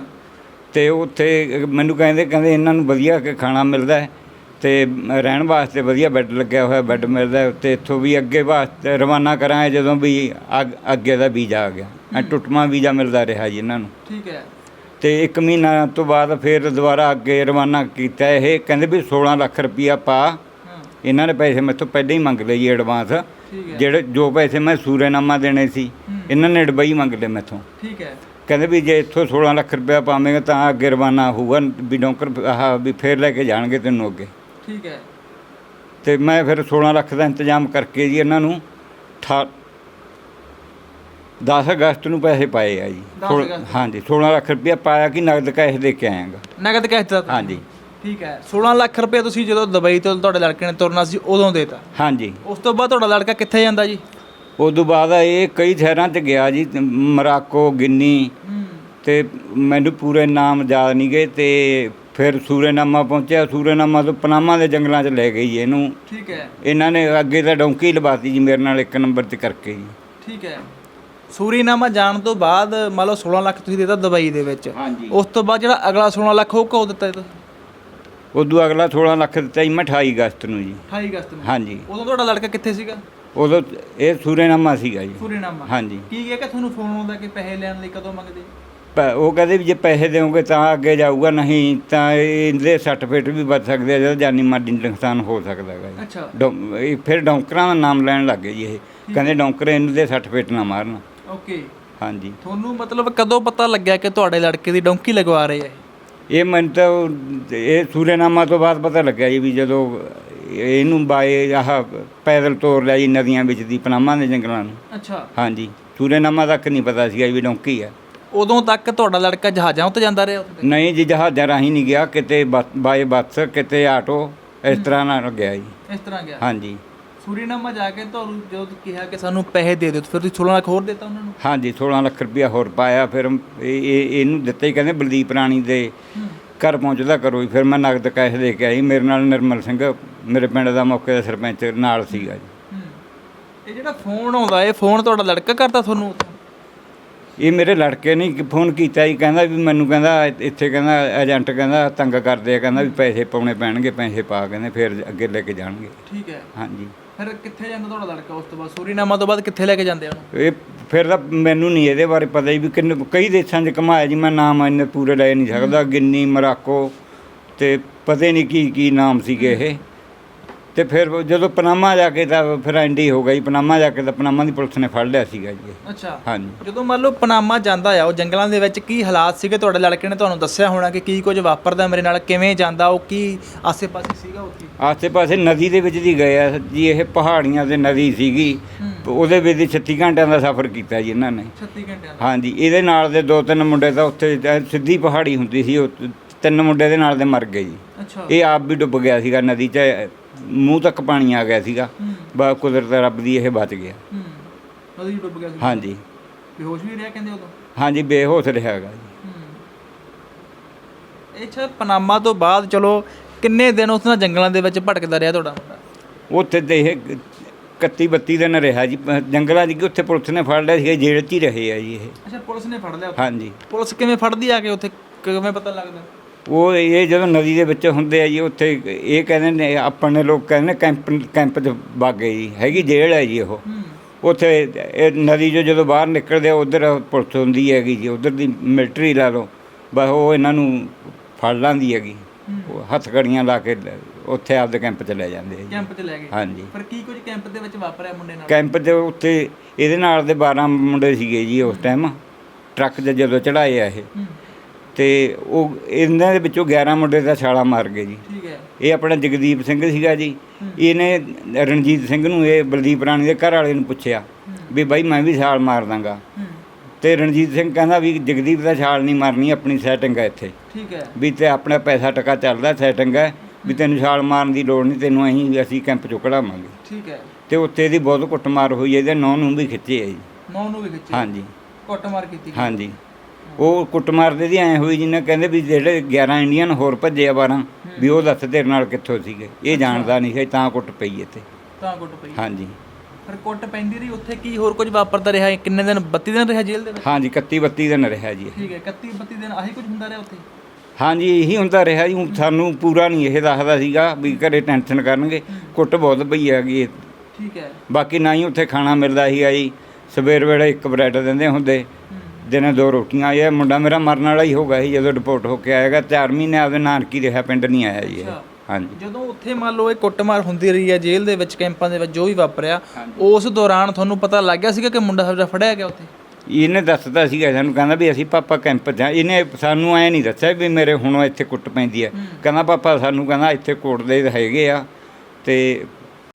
ਤੇ ਉੱਥੇ ਮੈਨੂੰ ਕਹਿੰਦੇ ਕਹਿੰਦੇ ਇਹਨਾਂ ਨੂੰ ਵਧੀਆ ਕਿ ਖਾਣਾ ਮਿਲਦਾ ਹੈ। ਤੇ ਰਹਿਣ ਵਾਸਤੇ ਵਧੀਆ ਬੈੱਡ ਲੱਗਿਆ ਹੋਇਆ ਬੈੱਡ ਮਿਲਦਾ ਹੈ। ਤੇ ਇੱਥੋਂ ਵੀ ਅੱਗੇ ਵਾਸਤੇ ਰਵਾਨਾ ਕਰਾਂਗੇ ਜਦੋਂ ਵੀ ਅੱਗ- ਅੱਗੇ ਦਾ ਵੀਜ਼ਾ ਆ ਗਿਆ। ਐ ਟੁੱਟਵਾਂ ਵੀਜ਼ਾ ਮਿਲਦਾ ਰਿਹਾ ਜੀ ਇਹਨਾਂ ਨੂੰ। ਠੀਕ ਹੈ। ਤੇ 1 ਮਹੀਨਾ ਤੋਂ ਬਾਅਦ ਫਿਰ ਦੁਬਾਰਾ ਅੱਗੇ ਰਵਾਨਾ ਕੀਤਾ ਇਹ। ਕਹਿੰਦੇ ਵੀ 16 ਲੱਖ ਰੁਪਈਆ ਪਾ ਇਹਨਾਂ ਨੇ ਪੈਸੇ ਮੈਥੋਂ ਪਹਿਲਾਂ ਹੀ ਮੰਗ ਲਏ ਜੀ ਐਡਵਾਂਸ ਠੀਕ ਹੈ। ਜਿਹੜੇ ਜੋ ਪੈਸੇ ਮੈਂ ਸੂਰੇਨਾਮਾ ਦੇਣੇ ਸੀ। ਇਹਨਾਂ ਨੇ ਡਬਈ ਮੰਗ ਲਏ ਮੈਥੋਂ। ਠੀਕ ਹੈ। ਕਹਿੰਦੇ ਵੀ ਜੇ ਇੱਥੋਂ 16 ਲੱਖ ਰੁਪਇਆ ਪਾਵੇਂਗਾ ਤਾਂ ਅੱਗੇ ਰਵਾਨਾ ਹੋਊਗਾ ਵੀ ਡੌਂਕਰ ਆਹ ਵੀ ਫੇਰ ਲੈ ਕੇ ਜਾਣਗੇ ਤੈਨੂੰ ਅੱਗੇ। ਠੀਕ ਹੈ। ਤੇ ਮੈਂ ਫਿਰ 16 ਲੱਖ ਦਾ ਇੰਤਜ਼ਾਮ ਕਰਕੇ ਜੀ ਇਹਨਾਂ ਨੂੰ 10 ਅਗਸਤ ਨੂੰ ਪੈਸੇ ਪਾਏ ਆ ਜੀ। 10 ਸੋਲ- ਅਗਸਤ। ਹਾਂਜੀ 16 ਲੱਖ ਰੁਪਇਆ ਪਾਇਆ ਕਿ ਨਗਦ ਕੈਸ਼ ਦੇ ਕੇ ਆਇਆਗਾ। ਨਗਦ ਕੈਸ਼ ਤੁਸੀਂ? ਹਾਂਜੀ। ਠੀਕ ਹੈ 16 ਲੱਖ ਰੁਪਏ ਤੁਸੀਂ ਜਦੋਂ ਦੁਬਈ ਤੋਂ ਤੁਹਾਡੇ ਲੜਕੇ ਨੇ ਤੁਰਨਾ ਸੀ ਉਦੋਂ ਦੇਤਾ। ਹਾਂਜੀ। ਉਸ ਤੋਂ ਬਾਅਦ ਤੁਹਾਡਾ ਲੜਕਾ ਕਿੱਥੇ ਜਾਂਦਾ ਜੀ? ਉਦੋਂ ਬਾਅਦ ਇਹ ਕਈ ਸ਼ਹਿਰਾਂ 'ਚ ਗਿਆ ਜੀ ਤੇ ਮਰਾਕੋ ਗਿੰਨੀ ਤੇ ਮੈਨੂੰ ਪੂਰੇ ਨਾਮ ਯਾਦ ਨਹੀਂ ਗਏ ਤੇ ਫਿਰ ਸੂਰੇਨਾਮਾ ਪਹੁੰਚਿਆ ਸੂਰੇਨਾਮਾ ਤੋਂ ਪਨਾਮਾ ਦੇ ਜੰਗਲਾਂ 'ਚ ਲੈ ਗਈ ਇਹਨੂੰ। ਠੀਕ ਹੈ। ਇਹਨਾਂ ਨੇ ਅੱਗੇ ਤਾਂ ਡੌਂਕੀ ਲਵਾਤੀ ਜੀ ਮੇਰੇ ਨਾਲ ਇੱਕ ਨੰਬਰ 'ਤੇ ਕਰਕੇ ਜੀ। ਠੀਕ ਹੈ। ਸੂਰੀਨਾਮਾ ਜਾਣ ਤੋਂ ਬਾਅਦ ਮੰਨ ਲਓ 16 ਲੱਖ ਤੁਸੀਂ ਦੇਤਾ ਦੁਬਈ ਦੇ ਵਿੱਚ। ਹਾਂਜੀ। ਉਸ ਤੋਂ ਬਾਅਦ ਜਿਹੜਾ ਅਗਲਾ 16 ਲੱਖ ਉਹ ਕਦੋਂ ਦਿੱਤਾ ਤੁਸੀਂ ਉਦੋਂ ਅਗਲਾ 16 ਲੱਖ ਦਿੱਤਾ ਜੀ ਮੈਂ 28 ਅਗਸਤ ਨੂੰ ਜੀ। 28 ਅਗਸਤ ਨੂੰ। ਹਾਂਜੀ। ਉਦੋਂ ਤੁਹਾਡਾ ਲੜਕਾ ਕਿੱਥੇ ਸੀਗਾ? ਉਦੋਂ ਇਹ ਸੂਰੇਨਾਮਾ ਸੀਗਾ ਜੀ। ਸੂਰੀਨਾਮਾ। ਹਾਂਜੀ। ਕੀ ਕਿਹਾ ਕਿ ਤੁਹਾਨੂੰ ਫੋਨ ਆਉਂਦਾ ਕਿ ਪੈਸੇ ਲੈਣ ਲਈ ਕਦੋਂ ਮੰਗਦੇ? ਪ- ਉਹ ਕਹਿੰਦੇ ਵੀ ਜੇ ਪੈਸੇ ਦੇਵੋਗੇ ਤਾਂ ਅੱਗੇ ਜਾਊਗਾ ਨਹੀਂ ਤਾਂ ਇਹਦੇ ਸਰਟੀਫਿਕੇਟ ਵੀ ਬਚ ਸਕਦੇ ਆ ਜਦੋਂ ਜਾਨੀ ਮਾਲੀ ਨੁਕਸਾਨ ਹੋ ਸਕਦਾ ਹੈਗਾ ਜੀ। ਅੱਛਾ। ਡੌ- ਇਹ ਫਿਰ ਡੌਂਕਰਾਂ ਦਾ ਨਾਮ ਲੈਣ ਲੱਗ ਗਏ ਜੀ ਇਹ। ਕਹਿੰਦੇ ਡੌਂਕਰ ਇਹਨਾਂ ਦੇ ਸਰਟੀਫਿਕੇਟ ਨਾ ਮਾਰਨ। ਓਕੇ। ਹਾਂਜੀ। ਤੁਹਾਨੂੰ ਮਤਲਬ ਕਦੋਂ ਪਤਾ ਲੱਗਿਆ ਕਿ ਤੁਹਾਡੇ ਲੜਕੇ ਦੀ ਡੌਂਕੀ ਲਗਵਾ ਰਹੇ ਆ ਇਹ? ਇਹ ਮੈਨੂੰ ਤਾਂ ਇਹ ਸੂਰੇਨਾਮਾ ਤੋਂ ਬਾਅਦ ਪਤਾ ਲੱਗਿਆ ਜੀ ਵੀ ਜਦੋਂ ਇਹਨੂੰ ਬਾਏ ਆਹ ਪੈਦਲ ਤੋਰ ਲਿਆ ਜੀ ਨਦੀਆਂ ਵਿੱਚ ਦੀ ਪਨਾਮਾ ਦੇ ਜੰਗਲਾਂ ਨੂੰ। ਅੱਛਾ। ਹਾਂਜੀ। ਸੂਰੇਨਾਮਾ ਤੱਕ ਨਹੀਂ ਪਤਾ ਸੀਗਾ ਵੀ ਡੌਂਕੀ ਆ। ਉਦੋਂ ਤੱਕ ਤੁਹਾਡਾ ਲੜਕਾ ਜਹਾਜ਼ਾਂ ਉੱਤੇ ਜਾਂਦਾ ਰਿਹਾ ਉੱਥੇ? ਨਹੀਂ ਜੀ ਜਹਾਜ਼ਾਂ ਰਾਹੀਂ ਨਹੀਂ ਗਿਆ। ਕਿਤੇ ਬਾਏ ਬੱਸ ਕਿਤੇ ਆਟੋ ਇਸ ਤਰ੍ਹਾਂ ਨਾਲ ਗਿਆ ਜੀ। ਇਸ ਤਰ੍ਹਾਂ ਗਿਆ। ਹਾਂਜੀ। ਸੂਰੀਨਾਮਾ ਜਾ ਕੇ ਤੁਹਾਨੂੰ ਜਦੋਂ ਕਿਹਾ ਕਿ ਸਾਨੂੰ ਪੈਸੇ ਦੇ ਦਿਓ ਫਿਰ ਤੁਸੀਂ 16 ਲੱਖ ਹੋਰ ਦਿੱਤਾ ਉਹਨਾਂ ਨੂੰ? ਹਾਂਜੀ 16 ਲੱਖ ਰੁਪਇਆ ਹੋਰ ਪਾਇਆ ਫਿਰ ਇਹ ਇਹ- ਇਹਨੂੰ ਦਿੱਤਾ ਹੀ ਕਹਿੰਦੇ ਬਲਦੀਪ ਰਾਣੀ ਦੇ ਘਰ ਪਹੁੰਚਦਾ ਕਰੋ ਫਿਰ ਮੈਂ ਨਗਦ ਕੈਸ਼ ਦੇ ਕੇ ਆਈ ਮੇਰੇ ਨਾਲ ਨਿਰਮਲ ਸਿੰਘ ਮੇਰੇ ਪਿੰਡ ਦਾ ਮੌਕੇ ਦਾ ਸਰਪੰਚ ਨਾਲ ਸੀਗਾ ਜੀ। ਹੂੰ। ਇਹ ਜਿਹੜਾ ਫੋਨ ਆਉਂਦਾ ਇਹ ਫੋਨ ਤੁਹਾਡਾ ਲੜਕਾ ਕਰਦਾ ਤੁਹਾਨੂੰ? ਇਹ ਮੇਰੇ ਲੜਕੇ ਨੇ ਇੱਕ ਫੋਨ ਕੀਤਾ ਜੀ ਕਹਿੰਦਾ ਵੀ ਮੈਨੂੰ ਕਹਿੰਦਾ ਇੱਥੇ ਕਹਿੰਦਾ ਏਜੰਟ ਕਹਿੰਦਾ ਤੰਗ ਕਰਦੇ ਆ ਕਹਿੰਦਾ ਵੀ ਪੈਸੇ ਪਾਉਣੇ ਪੈਣਗੇ ਪੈਸੇ ਪਾ ਕਹਿੰਦੇ ਫਿਰ ਅੱਗੇ ਲੈ ਕੇ ਜਾਣਗੇ। ਠੀਕ ਹੈ। ਹਾਂਜੀ। ਫਿਰ ਕਿੱਥੇ ਜਾਂਦਾ ਤੁਹਾਡਾ ਲੜਕਾ ਉਸ ਤੋਂ ਬਾਅਦ? ਸੂਰੀਨਾਮਾ ਤੋਂ ਬਾਅਦ ਕਿੱਥੇ ਲੈ ਕੇ ਜਾਂਦੇ ਆ ਉਹਨੂੰ? ਇਹ ਫਿਰ ਤਾਂ ਮੈਨੂੰ ਨਹੀਂ ਇਹਦੇ ਬਾਰੇ ਪਤਾ ਹੀ ਵੀ ਕਿੰਨੇ ਕਈ ਦੇਸ਼ਾਂ 'ਚ ਕਮਾਇਆ ਜੀ ਮੈਂ ਨਾਮ ਇੰਨੇ ਪੂਰੇ ਲੈ ਨਹੀਂ ਸਕਦਾ, ਗਿੰਨੀ, ਮਰਾਕੋ ਤੇ ਪਤਾ ਨਹੀਂ ਕੀ ਕੀ ਨਾਮ ਸੀਗੇ ਇਹ। ਤੇ ਫਿਰ ਜਦੋਂ ਪਨਾਮਾ ਜਾ ਕੇ ਤਾਂ ਫਿਰ ਐਂਡੀ ਹੋ ਗਈ ਪਨਾਮਾ ਜਾ ਕੇ ਤਾਂ ਪਨਾਮਾ ਦੀ ਪੁਲਿਸ ਨੇ ਫੜ ਲਿਆ ਸੀਗਾ ਜੀ ਇਹ। ਅੱਛਾ। ਹਾਂਜੀ। ਜਦੋਂ ਮੰਨ ਲਓ ਪਨਾਮਾ ਜਾਂਦਾ ਆ ਉਹ ਜੰਗਲਾਂ ਦੇ ਵਿੱਚ ਕੀ ਹਾਲਾਤ ਸੀਗੇ? ਤੁਹਾਡੇ ਲੜਕੇ ਨੇ ਤੁਹਾਨੂੰ ਦੱਸਿਆ ਹੋਣਾ ਕਿ ਕੀ ਕੁਝ ਵਾਪਰਦਾ ਮੇਰੇ ਨਾਲ ਕਿਵੇਂ ਜਾਂਦਾ ਉਹ ਕੀ ਆਸੇ-ਪਾਸੇ ਸੀਗਾ ਉੱਥੇ? ਆਸੇ ਪਾਸੇ ਨਦੀ ਦੇ ਵਿੱਚ ਦੀ ਗਏ ਆ ਜੀ ਇਹ ਪਹਾੜੀਆਂ ਦੇ ਨਦੀ ਸੀਗੀ। ਉਹਦੇ ਵਿੱਚ ਦੀ 36 ਘੰਟਿਆਂ ਦਾ ਸਫ਼ਰ ਕੀਤਾ ਜੀ ਇਹਨਾਂ ਨੇ। 36 ਘੰਟਿਆਂ ਹਾਂਜੀ ਇਹਦੇ ਨਾਲ ਦੇ ਦੋ ਤਿੰਨ ਮੁੰਡੇ ਤਾਂ ਉੱਥੇ ਤਾਂ ਸਿੱਧੀ ਪਹਾੜੀ ਹੁੰਦੀ ਸੀ ਉਹ ਤਿੰਨ ਮੁੰਡੇ ਦੇ ਨਾਲ ਦੇ ਮਰ ਗਏ ਜੀ। ਅੱਛਾ। ਇਹ ਆਪ ਵੀ ਡੁੱਬ ਗਿਆ ਸੀਗਾ ਨਦੀ 'ਚ ਮੂੰਹ ਤੱਕ ਪਾਣੀ ਆ ਗਿਆ ਸੀਗਾ। ਬਾ ਕੁਦਰਤ ਰੱਬ ਦੀ ਇਹ ਬਚ ਗਿਆ। ਹੂੰ। ਡੁੱਬ ਗਿਆ ਸੀ? ਹਾਂਜੀ। ਬੇਹੋਸ਼ ਵੀ ਰਿਹਾ ਕਹਿੰਦੇ ਉਦੋਂ? ਹਾਂਜੀ ਬੇਹੋਸ਼ ਰਿਹਾ ਹੈਗਾ ਜੀ। ਇਹ ਛਾ ਪਨਾਮਾ ਤੋਂ ਬਾਅਦ ਚਲੋ ਕਿੰਨੇ ਦਿਨ ਉਸ ਨਾਲ ਜੰਗਲਾਂ ਦੇ ਵਿੱਚ ਭਟਕਦਾ ਰਿਹਾ ਤੁਹਾਡਾ ਮੁੰਡਾ? ਉੱਥੇ ਤੇ ਇਹ 31 32 ਦਿਨ ਰਿਹਾ ਜੀ। ਜੰਗਲਾਂ 'ਚ ਉੱਥੇ ਪੁਲਿਸ ਨੇ ਫੜ ਲਿਆ ਸੀਗਾ ਜੇਲ੍ਹ 'ਚ ਹੀ ਰਹੇ ਆ ਜੀ ਇਹ। ਅੱਛਾ ਪੁਲਿਸ ਨੇ ਫੜ ਲਿਆ। ਹਾਂਜੀ। ਪੁਲਿਸ ਕਿਵੇਂ ਫੜਦੀ ਆ ਕੇ ਉੱਥੇ? ਕਿਵੇਂ ਪਤਾ ਲੱਗਦਾ? ਉਹ ਇਹ ਜਦੋਂ ਨਦੀ ਦੇ ਵਿੱਚ ਹੁੰਦੇ ਆ ਜੀ ਉੱਥੇ ਇਹ ਕਹਿੰਦੇ ਨੇ ਆਪਣੇ ਲੋਕ ਕਹਿੰਦੇ ਨੇ ਕੈਂਪ ਕੈਂਪ 'ਚ ਗਏ ਜੀ ਹੈਗੀ ਜੇਲ੍ਹ ਹੈ ਜੀ ਉਹ। ਉੱਥੇ ਇਹ ਨਦੀ 'ਚੋਂ ਜਦੋਂ ਬਾਹਰ ਨਿਕਲਦੇ ਆ ਉਧਰ ਪੁਲਿਸ ਹੁੰਦੀ ਹੈਗੀ ਜੀ ਉਧਰ ਦੀ ਮਿਲਟਰੀ ਲਾ ਲਓ ਬਸ ਉਹ ਇਹਨਾਂ ਨੂੰ ਫੜ ਲਾਂਦੀ ਹੈਗੀ। ਉਹ ਹੱਥ ਕੜੀਆਂ ਲਾ ਕੇ ਉੱਥੇ ਆਪਦੇ ਕੈਂਪ 'ਚ ਲੈ ਜਾਂਦੇ ਆ ਜੀ। ਕੈਂਪ 'ਚ ਲੈ ਗਏ। ਹਾਂਜੀ। ਪਰ ਕੀ ਕੁਝ ਕੈਂਪ ਦੇ ਵਿੱਚ ਵਾਪਰਿਆ ਮੁੰਡੇ ਨਾਲ? ਕੈਂਪ 'ਚ ਉੱਥੇ ਇਹਦੇ ਨਾਲ ਦੇ 12 ਮੁੰਡੇ ਸੀਗੇ ਜੀ ਉਸ ਟਾਈਮ। ਟਰੱਕ ਜਦੋਂ ਚੜਾਏ ਆ ਇਹ। ਤੇ ਉਹ ਇਹਨਾਂ ਦੇ ਵਿੱਚੋਂ 11 ਮੁੰਡੇ ਦਾ ਛਾਲਾ ਮਾਰ ਗਏ ਜੀ। ਠੀਕ ਹੈ। ਇਹ ਆਪਣਾ ਜਗਦੀਪ ਸਿੰਘ ਸੀਗਾ ਜੀ। ਇਹਨੇ ਰਣਜੀਤ ਸਿੰਘ ਨੂੰ ਇਹ ਬਲਦੀਪ ਰਾਣੀ ਦੇ ਘਰ ਵਾਲੇ ਨੂੰ ਪੁੱਛਿਆ ਵੀ ਬਾਈ ਮੈਂ ਵੀ ਛਾਲ ਮਾਰ ਦਾਂਗਾ। ਹੂੰ। ਤੇ ਰਣਜੀਤ ਸਿੰਘ ਕਹਿੰਦਾ ਵੀ ਜਗਦੀਪ ਦਾ ਛਾਲ ਨਹੀਂ ਮਾਰਨੀ ਆਪਣੀ ਸੈਟਿੰਗ ਹੈ ਇੱਥੇ। ਠੀਕ ਹੈ। ਵੀ ਤੇ ਆਪਣਾ ਪੈਸਾ ਟਕਾ ਚੱਲਦਾ ਸੈਟਿੰਗ ਹੈ। ਵੀ ਤੈਨੂੰ ਛਾਲ ਮਾਰਨ ਦੀ ਲੋੜ ਨਹੀਂ ਤੈਨੂੰ ਅਸੀਂ ਅਸੀਂ ਕੈਂਪ ਚੋਂ ਕਢਾਵਾਂਗੇ। ਠੀਕ ਹੈ। ਤੇ ਉੱਥੇ ਇਹਦੀ ਬਹੁਤ ਕੁੱਟਮਾਰ ਹੋਈ ਹੈ ਇਹਦੇ ਨੌਂ ਨੂੰ ਵੀ ਖਿੱਚੇ ਆ ਜੀ। ਨੌ ਨੂੰ ਵੀ ਖਿੱਚੇ। ਹਾਂਜੀ। ਕੁੱਟਮਾਰ ਕੀਤੀ। ਹਾਂਜੀ। ਉਹ ਕੁੱਟਮਾਰ ਦੇ ਦੀ ਐ ਹੋਈ ਜਿੰਨੇ ਕਹਿੰਦੇ ਵੀ ਜਿਹੜੇ 11 ਇੰਡੀਅਨ ਹੋਰ ਭੱਜੇ ਆ 12 ਵੀ ਉਹ ਦੱਸ ਤੇਰੇ ਨਾਲ ਕਿੱਥੋਂ ਸੀਗੇ? ਇਹ ਜਾਣਦਾ ਨਹੀਂ ਸੀ ਤਾਂ ਕੁੱਟ ਪਈ ਇੱਥੇ। ਤਾਂ ਕੁੱਟ ਪਈ। ਹਾਂਜੀ। ਫਿਰ ਕੁੱਟ ਪੈਂਦੀ ਰਹੀ ਉੱਥੇ ਕੀ ਹੋਰ ਕੁਝ ਵਾਪਰਦਾ ਰਿਹਾ? ਕਿੰਨੇ ਦਿਨ 32 ਦਿਨ ਰਿਹਾ ਜੇਲ੍ਹ ਦੇ ਵਿੱਚ? ਹਾਂਜੀ 31 32 ਦਿਨ ਰਿਹਾ ਜੀ। ਠੀਕ ਹੈ 31 32 ਦਿਨ ਆਹੀ ਕੁਝ ਹੁੰਦਾ ਰਿਹਾ ਉੱਥੇ? ਹਾਂਜੀ ਇਹੀ ਹੁੰਦਾ ਰਿਹਾ ਜੀ ਸਾਨੂੰ ਪੂਰਾ ਨਹੀਂ ਇਹ ਦੱਸਦਾ ਸੀਗਾ ਵੀ ਘਰੇ ਟੈਨਸ਼ਨ ਕਰਨਗੇ ਕੁੱਟ ਬਹੁਤ ਪਈ ਹੈਗੀ। ਠੀਕ ਹੈ। ਬਾਕੀ ਨਾ ਹੀ ਉੱਥੇ ਖਾਣਾ ਮਿਲਦਾ ਸੀਗਾ ਜੀ ਸਵੇਰ ਵੇਲੇ ਇੱਕ ਬ੍ਰੈਡ ਦਿੰਦੇ ਹੁੰਦੇ ਦਿਨੇ ਦੋ ਰੋਟੀਆਂ ਇਹ ਮੁੰਡਾ ਮੇਰਾ ਮਰਨ ਵਾਲਾ ਹੀ ਹੋ ਗਿਆ ਸੀ ਜਦੋਂ ਰਿਪੋਰਟ ਹੋ ਕੇ ਆਏਗਾ 4 ਮਹੀਨੇ ਆਪਦੇ ਨਾਨਕੀ ਰਿਹਾ ਪਿੰਡ ਨਹੀਂ ਆਇਆ ਜੀ ਇਹ। ਹਾਂਜੀ। ਜਦੋਂ ਉੱਥੇ ਮੰਨ ਲਓ ਇਹ ਕੁੱਟਮਾਰ ਹੁੰਦੀ ਰਹੀ ਹੈ ਜੇਲ੍ਹ ਦੇ ਵਿੱਚ ਕੈਂਪਾਂ ਦੇ ਵਿੱਚ ਜੋ ਵੀ ਵਾਪਰਿਆ ਉਸ ਦੌਰਾਨ ਤੁਹਾਨੂੰ ਪਤਾ ਲੱਗ ਗਿਆ ਸੀਗਾ ਕਿ ਮੁੰਡਾ ਸਾਡਾ ਫੜਿਆ ਗਿਆ ਉੱਥੇ? ਇਹਨੇ ਦੱਸਦਾ ਸੀਗਾ ਸਾਨੂੰ ਕਹਿੰਦਾ ਵੀ ਅਸੀਂ ਪਾਪਾ ਕੈਂਪ ਆ ਇਹਨੇ ਸਾਨੂੰ ਐ ਨਹੀਂ ਦੱਸਿਆ ਵੀ ਮੇਰੇ ਹੁਣ ਇੱਥੇ ਕੁੱਟ ਪੈਂਦੀ ਹੈ। ਕਹਿੰਦਾ ਪਾਪਾ ਸਾਨੂੰ ਕਹਿੰਦਾ ਇੱਥੇ ਕੁੱਟਦੇ ਹੈਗੇ ਆ ਤੇ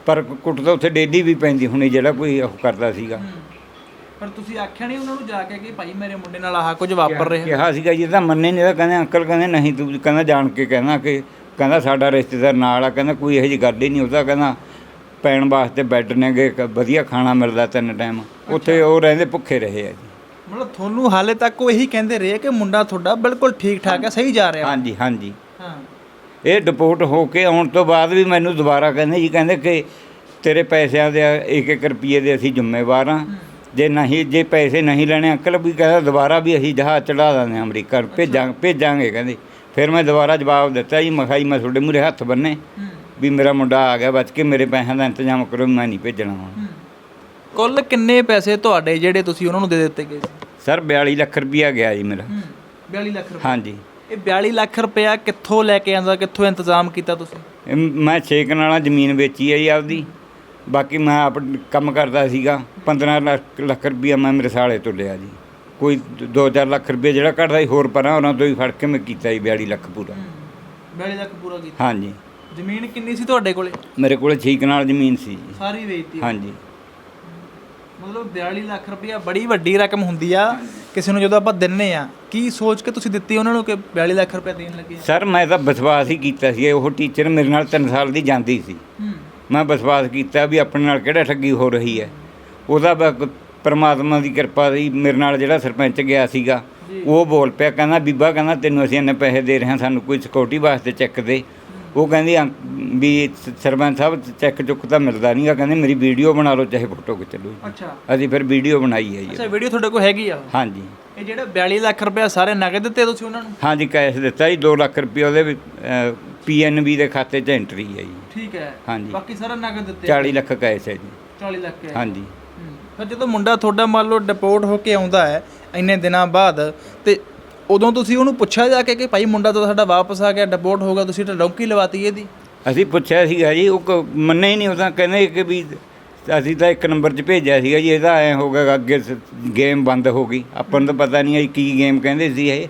ਪਰ ਕੁੱਟ ਤਾਂ ਉੱਥੇ ਡੇਲੀ ਵੀ ਪੈਂਦੀ ਹੁਣੀ ਜਿਹੜਾ ਕੋਈ ਉਹ ਕਰਦਾ ਸੀਗਾ। ਪਰ ਤੁਸੀਂ ਆਖਿਆ ਨਹੀਂ ਉਹਨਾਂ ਨੂੰ ਜਾ ਕੇ ਕਿ ਭਾਈ ਮੇਰੇ ਮੁੰਡੇ ਨਾਲ ਆਹ ਕੁਝ ਵਾਪਰ ਰਿਹਾ। ਕਿਹਾ ਸੀਗਾ ਜੀ ਇਹ ਤਾਂ ਮੰਨੇ ਨਹੀਂ ਤਾਂ ਕਹਿੰਦੇ ਅੰਕਲ ਕਹਿੰਦੇ ਨਹੀਂ ਤੂੰ ਕਹਿੰਦਾ ਜਾਣ ਕੇ ਕਹਿੰਦਾ ਕਿ ਕਹਿੰਦਾ ਸਾਡਾ ਰਿਸ਼ਤੇਦਾਰ ਨਾਲ ਆ ਕਹਿੰਦਾ ਕੋਈ ਇਹੋ ਜਿਹੀ ਗੱਲ ਹੀ ਨਹੀਂ ਉਹਦਾ ਕਹਿੰਦਾ ਪੈਣ ਵਾਸਤੇ ਬੈੱਡ ਨੇਗੇ ਇੱਕ ਵਧੀਆ ਖਾਣਾ ਮਿਲਦਾ ਤਿੰਨ ਟਾਈਮ। ਉੱਥੇ ਉਹ ਰਹਿੰਦੇ ਭੁੱਖੇ ਰਹੇ ਆ ਜੀ। ਮਤਲਬ ਤੁਹਾਨੂੰ ਹਾਲੇ ਤੱਕ ਉਹ ਇਹੀ ਕਹਿੰਦੇ ਰਹੇ ਕਿ ਮੁੰਡਾ ਤੁਹਾਡਾ ਬਿਲਕੁਲ ਠੀਕ ਠਾਕ ਹੈ ਸਹੀ ਜਾ ਰਿਹਾ। ਹਾਂਜੀ ਹਾਂਜੀ। ਹਾਂ। ਇਹ ਡਿਪੋਰਟ ਹੋ ਕੇ ਆਉਣ ਤੋਂ ਬਾਅਦ ਵੀ ਮੈਨੂੰ ਦੁਬਾਰਾ ਕਹਿੰਦੇ ਜੀ ਕਹਿੰਦੇ ਕਿ ਤੇਰੇ ਪੈਸਿਆਂ ਦੇ ਇੱਕ ਇੱਕ ਰੁਪਏ ਦੇ ਅਸੀਂ ਜ਼ਿੰਮੇਵਾਰ ਹਾਂ। ਜੇ ਨਹੀਂ ਜੇ ਪੈਸੇ ਨਹੀਂ ਲੈਣੇ ਅੰਕਲ ਵੀ ਕਹਿੰਦਾ ਦੁਬਾਰਾ ਵੀ ਅਸੀਂ ਜਹਾਜ਼ ਚੜਾ ਦਾਂਗੇ ਅਮਰੀਕਾ ਨੂੰ। ਭੇਜਾਂ ਭੇਜਾਂਗੇ ਕਹਿੰਦੇ। ਫਿਰ ਮੈਂ ਦੁਬਾਰਾ ਜਵਾਬ ਦਿੱਤਾ ਜੀ ਮੈਂ ਕਿਹਾ ਜੀ ਮੈਂ ਤੁਹਾਡੇ ਮੂਹਰੇ ਹੱਥ ਬੰਨੇ ਵੀ ਮੇਰਾ ਮੁੰਡਾ ਆ ਗਿਆ ਬਚ ਕੇ ਮੇਰੇ ਪੈਸਿਆਂ ਦਾ ਇੰਤਜ਼ਾਮ ਕਰੋ ਮੈਂ ਨਹੀਂ ਭੇਜਣਾ ਹੁਣ। ਕੁੱਲ ਕਿੰਨੇ ਪੈਸੇ ਤੁਹਾਡੇ ਜਿਹੜੇ ਤੁਸੀਂ ਉਹਨਾਂ ਨੂੰ ਦੇ ਦਿੱਤੇ ਗਏ ਸੀ? ਸਰ 42 ਲੱਖ ਰੁਪਇਆ ਗਿਆ ਜੀ ਮੇਰਾ। 42 ਲੱਖ ਰੁਪਏ ਹਾਂਜੀ। ਇਹ 42 ਲੱਖ ਰੁਪਇਆ ਕਿੱਥੋਂ ਲੈ ਕੇ ਆਂਦਾ ਕਿੱਥੋਂ ਇੰਤਜ਼ਾਮ ਕੀਤਾ ਤੁਸੀਂ? ਮੈਂ ਛੇ ਕਨਾਲਾਂ ਜ਼ਮੀਨ ਵੇਚੀ ਹੈ ਜੀ ਆਪਦੀ। ਬਾਕੀ ਮੈਂ ਆਪ ਕੰਮ ਕਰਦਾ ਸੀਗਾ 15 ਲੱਖ ਲੱਖ ਰੁਪਈਆ ਮੈਂ ਮੇਰੇ ਸਾਲੇ ਤੋਂ ਲਿਆ ਜੀ। ਕੋਈ 2-4 ਲੱਖ ਰੁਪਈਆ ਜਿਹੜਾ ਕੱਢਦਾ ਸੀ ਹੋਰ ਪਰਾਂ ਉਹਨਾਂ ਤੋਂ ਹੀ ਫੜ ਕੇ ਮੈਂ ਕੀਤਾ ਜੀ 42 ਲੱਖ ਪੂਰਾ। 42 ਲੱਖ ਪੂਰਾ ਕੀਤਾ। ਹਾਂਜੀ। ਜ਼ਮੀਨ ਕਿੰਨੀ ਸੀ ਤੁਹਾਡੇ ਕੋਲੇ? ਮੇਰੇ ਕੋਲ ਛੇ ਕਨਾਲ ਜ਼ਮੀਨ ਸੀ ਜੀ। ਸਾਰੀ ਵੇਚਤੀ। ਹਾਂਜੀ। ਮਤਲਬ 42 ਲੱਖ ਰੁਪਇਆ ਬੜੀ ਵੱਡੀ ਰਕਮ ਹੁੰਦੀ ਆ ਕਿਸੇ ਨੂੰ ਜਦੋਂ ਆਪਾਂ ਦਿੰਨੇ ਆ ਕੀ ਸੋਚ ਕੇ ਤੁਸੀਂ ਦਿੱਤੀ ਉਹਨਾਂ ਨੂੰ ਕਿ 42 ਲੱਖ ਰੁਪਇਆ ਦੇਣ ਲੱਗੇ? ਸਰ ਮੈਂ ਤਾਂ ਵਿਸ਼ਵਾਸ ਹੀ ਕੀਤਾ ਸੀ ਉਹ ਟੀਚਰ ਮੇਰੇ ਨਾਲ 3 ਸਾਲ ਦੀ ਜਾਂਦੀ ਸੀ। ਹੂੰ। ਮੈਂ ਵਿਸ਼ਵਾਸ ਕੀਤਾ ਵੀ ਆਪਣੇ ਨਾਲ ਕਿਹੜਾ ਠੱਗੀ ਹੋ ਰਹੀ ਹੈ। ਉਹਦਾ ਪ੍ਰਮਾਤਮਾ ਦੀ ਕਿਰਪਾ ਦੀ ਮੇਰੇ ਨਾਲ ਜਿਹੜਾ ਸਰਪੰਚ ਗਿਆ ਸੀਗਾ ਉਹ ਬੋਲ ਪਿਆ ਕਹਿੰਦਾ ਬੀਬਾ ਕਹਿੰਦਾ ਤੈਨੂੰ ਅਸੀਂ ਇੰਨੇ ਪੈਸੇ ਦੇ ਰਹੇ ਹਾਂ ਸਾਨੂੰ ਕੋਈ ਸਿਕਿਉਰਿਟੀ ਵਾਸਤੇ ਚੈੱਕ ਦੇ। ਉਹ ਕਹਿੰਦੀ ਵੀ ਸਰਪੰਚ ਸਾਹਿਬ ਚੈੱਕ ਚੁੱਕ ਤਾਂ ਮਿਲਦਾ ਨਹੀਂਗਾ ਕਹਿੰਦੇ ਮੇਰੀ ਵੀਡੀਓ ਬਣਾ ਲਓ ਚਾਹੇ ਫੋਟੋ ਖਿੱਚ ਲਓ। ਅੱਛਾ। ਅਸੀਂ ਫਿਰ ਵੀਡੀਓ ਬਣਾਈ ਹੈ ਅੱਛਾ ਜੀ ਵੀਡੀਓ ਤੁਹਾਡੇ ਕੋਲ ਹੈਗੀ ਆ? ਹਾਂਜੀ। ਇਹ ਜਿਹੜਾ 42 ਲੱਖ ਰੁਪਏ ਸਾਰੇ ਨਗਦ ਦਿੱਤੇ ਤੁਸੀਂ ਉਹਨਾਂ ਨੂੰ? ਹਾਂਜੀ ਕੈਸ਼ ਦਿੱਤਾ ਜੀ 2 ਲੱਖ ਰੁਪਏ ਉਹਦੇ ਪੀਐਨਬੀ ਦੇ ਖਾਤੇ 'ਚ ਐਂਟਰੀ ਹੈ ਜੀ। ਠੀਕ ਹੈ। ਹਾਂਜੀ। ਬਾਕੀ ਸਾਰਾ ਨਗਦ ਦਿੱਤੇ 40 ਲੱਖ ਕੈਸ਼ ਹੈ ਜੀ। 40 ਲੱਖ ਹੈ ਹਾਂਜੀ। ਹੂੰ। ਫਿਰ ਜਦੋਂ ਮੁੰਡਾ ਤੁਹਾਡਾ ਮੰਨ ਲਓ ਡਿਪੋਰਟ ਹੋ ਕੇ ਆਉਂਦਾ ਹੈ ਇੰਨੇ ਦਿਨਾਂ ਬਾਅਦ ਤੇ ਉਦੋਂ ਤੁਸੀਂ ਉਹਨੂੰ ਪੁੱਛਿਆ ਜਾ ਕੇ ਕਿ ਭਾਈ ਮੁੰਡਾ ਤਾਂ ਸਾਡਾ ਵਾਪਸ ਆ ਗਿਆ ਡਿਪੋਰਟ ਹੋ ਗਿਆ ਤੁਸੀਂ ਤਾਂ ਡੌਂਕੀ ਲਵਾਤੀ ਇਹਦੀ? ਅਸੀਂ ਪੁੱਛਿਆ ਸੀਗਾ ਜੀ ਉਹ ਕ- ਮੰਨੇ ਹੀ ਨਹੀਂ ਉਹ ਤਾਂ ਕਹਿੰਦੇ ਕਿ ਵੀ ਅਸੀਂ ਤਾਂ ਇੱਕ ਨੰਬਰ 'ਚ ਭੇਜਿਆ ਸੀਗਾ ਜੀ ਇਹਦਾ ਐ ਹੋ ਗਿਆ ਅੱਗੇ ਗੇਮ ਬੰਦ ਹੋ ਗਈ। ਆਪਾਂ ਨੂੰ ਤਾਂ ਪਤਾ ਨਹੀਂ ਹੈ ਕੀ ਗੇਮ ਕਹਿੰਦੇ ਸੀ ਇਹ।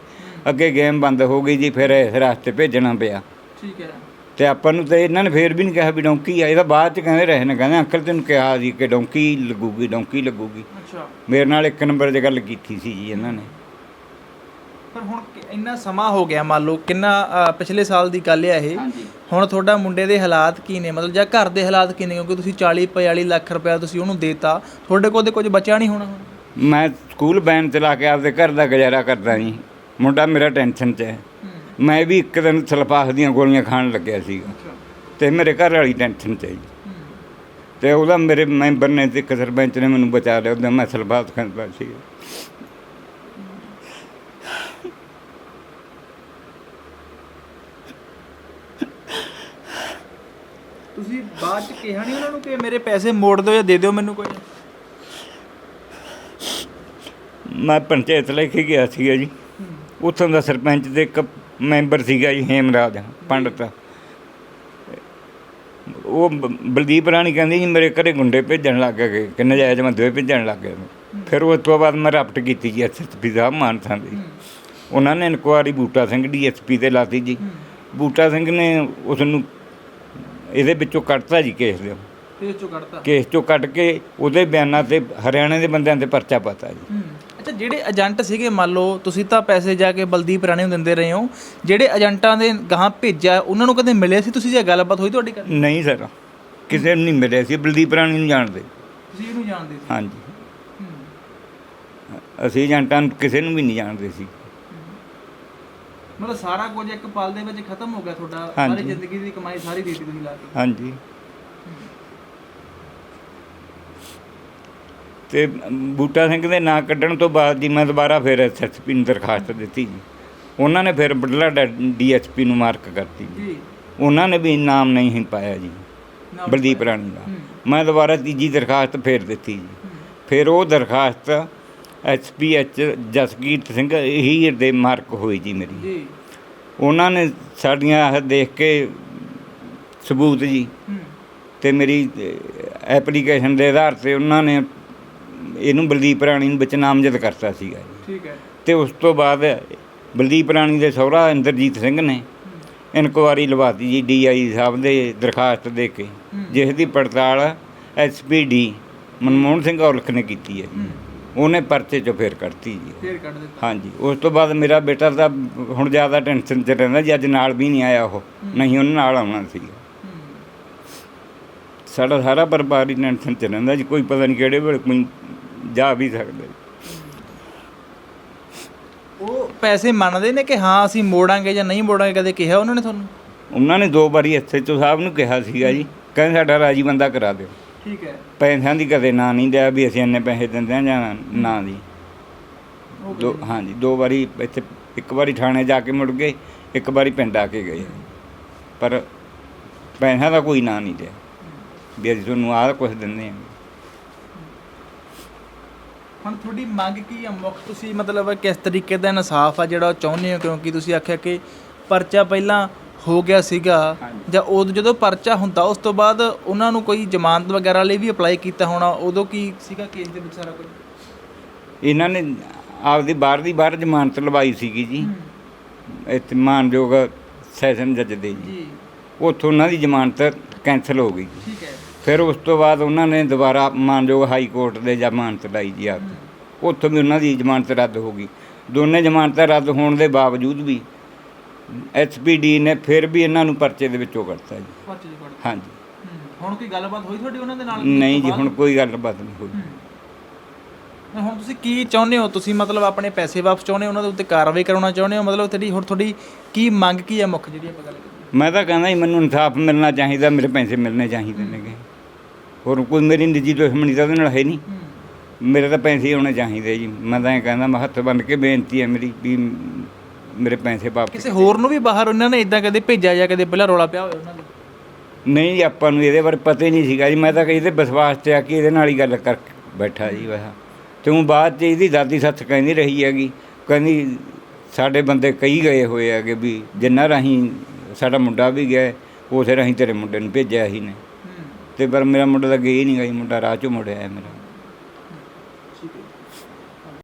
ਅੱਗੇ ਗੇਮ ਬੰਦ ਹੋ ਗਈ ਜੀ ਫਿਰ ਇਸ ਰਸਤੇ ਭੇਜਣਾ ਪਿਆ। ਠੀਕ ਹੈ। ਤੇ ਆਪਾਂ ਨੂੰ ਤੇ ਇਹਨਾਂ ਨੇ ਫੇਰ ਵੀ ਨਹੀਂ ਕਿਹਾ ਵੀ ਡੌਂਕੀ ਆ ਇਹਦਾ ਬਾਅਦ 'ਚ ਕਹਿੰਦੇ ਰਹੇ ਨੇ ਕਹਿੰਦੇ ਅੰਕਲ ਤੈਨੂੰ ਕਿਹਾ ਸੀ ਕਿ ਡੌਂਕੀ ਲੱਗੂਗੀ ਡੌਂਕੀ ਲੱਗੂਗੀ। ਅੱਛਾ। ਮੇਰੇ ਨਾਲ ਇੱਕ ਨੰਬਰ 'ਤੇ ਗੱਲ ਕੀਤੀ ਸੀ ਜੀ ਇਹਨਾਂ ਨੇ। ਪਰ ਹੁਣ ਕਿ- ਇੰਨਾ ਸਮਾਂ ਹੋ ਗਿਆ ਮੰਨ ਲਓ ਕਿੰਨਾ ਅ, ਪਿਛਲੇ ਸਾਲ ਦੀ ਗੱਲ ਹੈ ਇਹ। ਹੁਣ ਤੁਹਾਡਾ ਮੁੰਡੇ ਦੇ ਹਾਲਾਤ ਕੀ ਨੇ? ਮਤਲਬ ਜਾਂ ਘਰ ਦੇ ਹਾਲਾਤ ਕੀ ਨੇ? ਕਿਉਂਕਿ ਤੁਸੀਂ 40 42 ਲੱਖ ਰੁਪਇਆ ਤੁਸੀਂ ਉਹਨੂੰ ਦੇਤਾ। ਤੁਹਾਡੇ ਕੋਲ ਤੇ ਕੁਝ ਬਚਿਆ ਨਹੀਂ ਹੋਣਾ। ਹੁਣ ਮੈਂ ਸਕੂਲ ਬੈਨ ਚਲਾ ਕੇ ਆਪਦੇ ਘਰ ਦਾ ਗੁਜ਼ਾਰਾ ਕਰਦਾ ਜੀ। ਮੁੰਡਾ ਮੇਰਾ ਟੈਨਸ਼ਨ 'ਚ ਹੈ। ਮੈਂ ਵੀ ਇੱਕ ਦਿਨ ਸਲਫਾਸ ਦੀਆਂ ਗੋਲੀਆਂ ਖਾਣ ਲੱਗਿਆ ਸੀਗਾ। ਤੇ ਮੇਰੇ ਘਰ ਵਾਲੀ ਟੈਨਸ਼ਨ ਜੀ ਤੇ ਉਹਦਾ ਮੇਰੇ ਮੈਂਬਰ ਨੇ ਤੇ ਇੱਕ ਸਰਪੰਚ ਨੇ ਮੈਨੂੰ ਬਚਾ ਲਿਆ ਉਹਦਾ ਮੈਂ ਸਲਫਾਸ ਖਾਂਦਾ ਸੀ ਤੁਸੀਂ ਬਾਅਦ ਚ ਕਿਹਾ ਨਹੀਂ ਉਹਨਾਂ ਨੂੰ ਕਿ ਮੇਰੇ ਪੈਸੇ ਮੋੜ ਦਿਓ ਜਾਂ ਦੇ ਦਿਓ ਮੈਨੂੰ ਕੋਈ? ਮੈਂ ਪੰਚਾਇਤ ਲੈ ਕੇ ਗਿਆ ਸੀਗਾ ਜੀ। ਉੱਥੋਂ ਦਾ ਸਰਪੰਚ ਤੇ ਇੱਕ ਮੈਂਬਰ ਸੀਗਾ ਜੀ ਹੇਮਰਾਜ ਪੰਡਤ। ਉਹ ਬਲਦੀਪ ਰਾਣੀ ਕਹਿੰਦੀ ਜੀ ਮੇਰੇ ਘਰੇ ਗੁੰਡੇ ਭੇਜਣ ਲੱਗ ਗਏ ਕਿ ਨਜਾਇਜ਼ ਮੈਂ ਭੇਜਣ ਲੱਗ ਗਏ। ਫਿਰ ਉਸ ਤੋਂ ਬਾਅਦ ਮੈਂ ਰਪਟ ਕੀਤੀ ਜੀ ਐਸਐਸਪੀ ਸਾਹਿਬ ਮਾਨਸਾ ਦੇ। ਉਹਨਾਂ ਨੇ ਇਨਕੁਆਰੀ ਬੂਟਾ ਸਿੰਘ ਡੀਐਸਪੀ ਤੇ ਲਾਤੀ ਜੀ। ਬੂਟਾ ਸਿੰਘ ਨੇ ਉਸ ਨੂੰ ਇਹਦੇ ਵਿੱਚੋਂ ਕੱਢਤਾ ਜੀ ਕੇਸ ਦੇ। ਤੇ ਚੋਂ ਕੱਢਤਾ? ਕੇਸ ਚੋਂ ਕੱਢ ਕੇ ਉਹਦੇ ਬਿਆਨਾਂ ਤੇ ਹਰਿਆਣੇ ਦੇ ਬੰਦਿਆਂ ਤੇ ਪਰਚਾ ਪਾਤਾ ਜੀ। ਅੱਛਾ ਜਿਹੜੇ ਏਜੰਟ ਸੀਗੇ ਮੰਨ ਲਓ ਤੁਸੀਂ ਤਾਂ ਪੈਸੇ ਜਾ ਕੇ ਬਲਦੀਪ ਰਾਣੀ ਨੂੰ ਦਿੰਦੇ ਰਹੇ ਹੋ ਜਿਹੜੇ ਏਜੰਟਾਂ ਦੇ ਗਾਹਾਂ ਭੇਜਿਆ ਉਹਨਾਂ ਨੂੰ ਕਦੇ ਮਿਲੇ ਸੀ ਤੁਸੀਂ ਜੇ ਗੱਲਬਾਤ ਹੋਈ ਤੁਹਾਡੀ ਕਦੇ ਨਹੀਂ ਸਰ ਕਿਸੇ ਨੂੰ ਨਹੀਂ ਮਿਲਿਆ ਸੀ ਬਲਦੀਪ ਰਾਣੀ ਨੂੰ ਜਾਣਦੇ। ਤੁਸੀਂ ਇਹਨੂੰ ਜਾਣਦੇ ਸੀ? ਹਾਂਜੀ। ਅਸੀਂ ਏਜੰਟਾਂ ਨੂੰ ਕਿਸੇ ਨੂੰ ਵੀ ਨਹੀਂ ਜਾਣਦੇ ਸੀ। ਮਤਲਬ ਸਾਰਾ ਕੁਝ ਇੱਕ ਪਲ ਦੇ ਵਿੱਚ ਖਤਮ ਹੋ ਗਿਆ ਤੁਹਾਡਾ ਹਾਂਜੀ। ਸਾਰੀ ਜ਼ਿੰਦਗੀ ਦੀ ਕਮਾਈ ਸਾਰੀ ਦੇ ਦਿੱਤੀ ਤੁਸੀਂ ਲਾ ਕੇ। ਹਾਂਜੀ। ਤੇ ਬੂਟਾ ਸਿੰਘ ਦੇ ਨਾਂ ਕੱਢਣ ਤੋਂ ਬਾਅਦ ਜੀ ਮੈਂ ਦੁਬਾਰਾ ਫਿਰ ਐਸਐਸਪੀ ਨੂੰ ਦਰਖਾਸਤ ਦਿੱਤੀ ਜੀ। ਉਹਨਾਂ ਨੇ ਫਿਰ ਬਡਲਾ ਡੀਐਸਪੀ ਨੂੰ ਮਾਰਕ ਕਰਤੀ ਜੀ। ਉਹਨਾਂ ਨੇ ਵੀ ਨਾਮ ਨਹੀਂ ਪਾਇਆ ਜੀ। ਬਲਦੀਪ ਰਾਣੀ ਦਾ। ਮੈਂ ਦੁਬਾਰਾ ਤੀਜੀ ਦਰਖਾਸਤ ਫੇਰ ਦਿੱਤੀ ਜੀ। ਫਿਰ ਉਹ ਦਰਖਾਸਤ ਐਚਪੀਐਚ ਜਸਕੀਰਤ ਸਿੰਘ ਹੀ ਦੇ ਮਾਰਕ ਹੋਈ ਜੀ ਮੇਰੀ। ਜੀ। ਉਹਨਾਂ ਨੇ ਸਾਡੀਆਂ ਇਹ ਦੇਖ ਕੇ ਸਬੂਤ ਜੀ। ਤੇ ਮੇਰੀ ਐਪਲੀਕੇਸ਼ਨ ਦੇ ਆਧਾਰ ਤੇ ਉਹਨਾਂ ਨੇ ਇਹਨੂੰ ਬਲਦੀਪ ਰਾਣੀ ਨੂੰ ਵਿੱਚ ਨਾਮਜ਼ਦ ਕਰਤਾ ਸੀਗਾ ਠੀਕ ਹੈ। ਤੇ ਉਸ ਤੋਂ ਬਾਅਦ ਬਲਦੀਪ ਰਾਣੀ ਦੇ ਸਹੁਰਾ ਇੰਦਰਜੀਤ ਸਿੰਘ ਨੇ ਇਨਕੁਆਰੀ ਲਵਾਤੀ ਜੀ ਡੀਆਈ ਸਾਹਿਬ ਦੇ ਦਰਖਾਸਤ ਦੇ ਕੇ। ਜਿਸ ਦੀ ਪੜਤਾਲ ਐਸਪੀਡੀ ਮਨਮੋਹਨ ਸਿੰਘ ਔਲਖ ਨੇ ਕੀਤੀ ਹੈ ਉਹਨੇ ਪਰਚੇ ਚੋਂ ਫੇਰ ਕੱਢਤੀ ਜੀ। ਫੇਰ ਕੱਢ ਦਿੱਤਾ। ਹਾਂਜੀ ਉਸ ਤੋਂ ਬਾਅਦ ਮੇਰਾ ਬੇਟਾ ਤਾਂ ਹੁਣ ਜ਼ਿਆਦਾ ਟੈਨਸ਼ਨ 'ਚ ਰਹਿੰਦਾ ਜੀ ਅੱਜ ਨਾਲ ਵੀ ਨਹੀਂ ਆਇਆ ਉਹ। ਨਹੀਂ ਉਹਨੇ ਨਾਲ ਆਉਣਾ ਸੀ ਸਾਡਾ ਸਾਰਾ ਪਰਿਵਾਰ ਹੀ ਟੈਨਸ਼ਨ 'ਚ ਰਹਿੰਦਾ ਜੀ ਕੋਈ ਪਤਾ ਨਹੀਂ ਕਿਹੜੇ ਵੇਲੇ ਕੋਈ ਜਾ ਵੀ ਸਕਦਾ। ਉਹ ਪੈਸੇ ਮੰਨਦੇ ਨੇ ਕਿ ਹਾਂ ਅਸੀਂ ਮੋੜਾਂਗੇ ਜਾਂ ਨਹੀਂ ਮੋੜਾਂਗੇ ਕਦੇ ਕਿਹਾ ਉਹਨਾਂ ਨੇ ਤੁਹਾਨੂੰ? ਉਹਨਾਂ ਨੇ ਦੋ ਵਾਰੀ ਐਸਐਚਓ ਸਾਹਿਬ ਨੂੰ ਕਿਹਾ ਸੀਗਾ ਜੀ ਕਹਿੰਦੇ ਸਾਡਾ ਰਾਜੀ ਬੰਦਾ ਕਰਾ ਦਿਓ। ਠੀਕ ਹੈ। ਪੈਸਿਆਂ ਦੀ ਕਦੇ ਨਾਂ ਨਹੀਂ ਦਿਆ ਵੀ ਅਸੀਂ ਇੰਨੇ ਪੈਸੇ ਦਿੰਦੇ ਹਾਂ ਜਾਂ ਨਾ ਦੀ। ਦੋ ਹਾਂਜੀ ਦੋ ਵਾਰੀ ਇੱਥੇ ਇੱਕ ਵਾਰੀ ਥਾਣੇ ਜਾ ਕੇ ਮੁੜ ਗਏ ਇੱਕ ਵਾਰੀ ਪਿੰਡ ਆ ਕੇ ਗਏ। ਪਰ ਪੈਸਿਆਂ ਦਾ ਕੋਈ ਨਾਂ ਨਹੀਂ ਦਿਆ ਵੀ ਅਸੀਂ ਤੁਹਾਨੂੰ ਆਹ ਕੁਝ ਦਿੰਦੇ ਹਾਂ। ਹੁਣ ਤੁਹਾਡੀ ਮੰਗ ਕੀ ਆ? ਮੁੱਖ ਤੁਸੀਂ ਮਤਲਬ ਕਿਸ ਤਰੀਕੇ ਦਾ ਇਨਸਾਫ ਆ ਜਿਹੜਾ ਉਹ ਚਾਹੁੰਦੇ ਹੋ? ਕਿਉਂਕਿ ਤੁਸੀਂ ਆਖਿਆ ਕਿ ਪਰਚਾ ਪਹਿਲਾਂ ਹੋ ਗਿਆ ਸੀਗਾ। ਜਾਂ ਉਦੋਂ ਜਦੋਂ ਪਰਚਾ ਹੁੰਦਾ ਉਸ ਤੋਂ ਬਾਅਦ ਉਹਨਾਂ ਨੂੰ ਕੋਈ ਜ਼ਮਾਨਤ ਵਗੈਰਾ ਲਈ ਵੀ ਅਪਲਾਈ ਕੀਤਾ ਹੋਣਾ ਉਦੋਂ ਕੀ ਸੀਗਾ ਕੇਸ ਦੇ ਵਿੱਚ ਸਾਰਾ ਕੁਝ? ਇਹਨਾਂ ਨੇ ਆਪਦੀ ਬਾਹਰ ਦੀ ਬਾਹਰ ਜ਼ਮਾਨਤ ਲਵਾਈ ਸੀਗੀ ਜੀ। ਇੱਥੇ ਮਾਨਯੋਗ ਸੈਸ਼ਨ ਜੱਜ ਦੇ ਜੀ। ਜੀ। ਉੱਥੋਂ ਉਹਨਾਂ ਦੀ ਜ਼ਮਾਨਤ ਕੈਂਸਲ ਹੋ ਗਈ। ਠੀਕ ਹੈ। ਫਿਰ ਉਸ ਤੋਂ ਬਾਅਦ ਉਹਨਾਂ ਨੇ ਦੁਬਾਰਾ ਮਾਨਯੋਗ ਹਾਈ ਕੋਰਟ ਦੇ ਜ਼ਮਾਨਤ ਲਾਈ ਜੀ ਆਪ ਉੱਥੋਂ ਵੀ ਉਹਨਾਂ ਦੀ ਜ਼ਮਾਨਤ ਰੱਦ ਹੋ ਗਈ। ਦੋਨੇ ਜ਼ਮਾਨਤਾਂ ਰੱਦ ਹੋਣ ਦੇ ਬਾਵਜੂਦ ਵੀ ਐਚਪੀਡੀ ਨੇ ਫਿਰ ਵੀ ਇਹਨਾਂ ਨੂੰ ਪਰਚੇ ਦੇ ਵਿੱਚੋਂ ਕੱਢਤਾ ਜੀ। ਹਾਂਜੀ। ਹੁਣ ਕੋਈ ਗੱਲਬਾਤ ਹੋਈ ਤੁਹਾਡੀ ਉਹਨਾਂ ਦੇ ਨਾਲ? ਨਹੀਂ ਜੀ ਹੁਣ ਕੋਈ ਗੱਲਬਾਤ ਨਹੀਂ ਹੋਈ। ਹੁਣ ਤੁਸੀਂ ਕੀ ਚਾਹੁੰਦੇ ਹੋ? ਤੁਸੀਂ ਮਤਲਬ ਆਪਣੇ ਪੈਸੇ ਵਾਪਸ ਚਾਹੁੰਦੇ ਹੋ? ਉਹਨਾਂ ਦੇ ਉੱਤੇ ਕਾਰਵਾਈ ਕਰਾਉਣਾ ਚਾਹੁੰਦੇ ਹੋ? ਮਤਲਬ ਤੁਹਾਡੀ ਹੁਣ ਤੁਹਾਡੀ ਕੀ ਮੰਗ ਕੀ ਹੈ ਮੁੱਖ ਜਿਹੜੀ ਆਪਾਂ ਗੱਲ ਕਰੀਏ? ਮੈਂ ਤਾਂ ਕਹਿੰਦਾ ਜੀ ਮੈਨੂੰ ਇਨਸਾਫ ਮਿਲਣਾ ਚਾਹੀਦਾ ਮੇਰੇ ਪੈਸੇ ਮਿਲਣੇ ਚਾਹੀਦੇ ਨੇਗੇ। ਹੋਰ ਕੋਈ ਮੇਰੀ ਨਿੱਜੀ ਦੁਸ਼ਮਣੀ ਤਾਂ ਉਹਦੇ ਨਾਲ ਹੈ ਨਹੀਂ। ਮੇਰੇ ਤਾਂ ਪੈਸੇ ਹੋਣੇ ਚਾਹੀਦੇ ਜੀ। ਮੈਂ ਤਾਂ ਇਹ ਕਹਿੰਦਾ ਮੈਂ ਹੱਥ ਬੰਨ ਕੇ ਬੇਨਤੀ ਹੈ ਮੇਰੀ ਵੀ ਮੇਰੇ ਪੈਸੇ ਵਾਪਸ ਕਿਸੇ ਹੋਰ ਨੂੰ ਵੀ ਬਾਹਰ ਉਹਨਾਂ ਨੇ ਇਦਾਂ ਕਦੇ ਭੇਜਿਆ ਜਾਂ ਕਦੇ ਪਹਿਲਾਂ ਰੋਲਾ ਪਿਆ ਹੋਇਆ ਉਹਨਾਂ ਦਾ? ਨਹੀਂ ਆਪਾਂ ਨੂੰ ਇਹਦੇ ਬਾਰੇ ਪਤਾ ਹੀ ਨਹੀਂ ਸੀਗਾ ਜੀ। ਮੈਂ ਤਾਂ ਇਹਦੇ ਵਿਸ਼ਵਾਸ ਤੇ ਆ ਕੇ ਇਹਦੇ ਨਾਲ ਹੀ ਗੱਲ ਕਰ ਬੈਠਾ ਜੀ ਬਸ ਤੇ ਉਹ ਬਾਅਦ ਚ ਇਹਦੀ ਦਾਦੀ ਸੱਸ ਕਹਿੰਦੀ ਰਹੀ ਹੈਗੀ। ਕਹਿੰਦੀ ਸਾਡੇ ਬੰਦੇ ਕਈ ਗਏ ਹੋਏ ਹੈਗੇ ਵੀ ਜਿੰਨਾ ਰਾਹੀਂ ਸਾਡਾ ਮੁੰਡਾ ਵੀ ਗਿਆ ਉਸੇ ਰਾਹੀਂ ਤੇਰੇ ਮੁੰਡੇ ਨੂੰ ਭੇਜਿਆ ਹੀ ਨੇ। ਤੇ ਪਰ ਮੇਰਾ ਮੁੰਡਾ ਤਾਂ ਗਿਆ ਹੀ ਨਹੀਂ ਗਈ ਮੁੰਡਾ ਰਾਹ ਚੋਂ ਮੁੜਿਆ ਹੈ ਮੇਰਾ।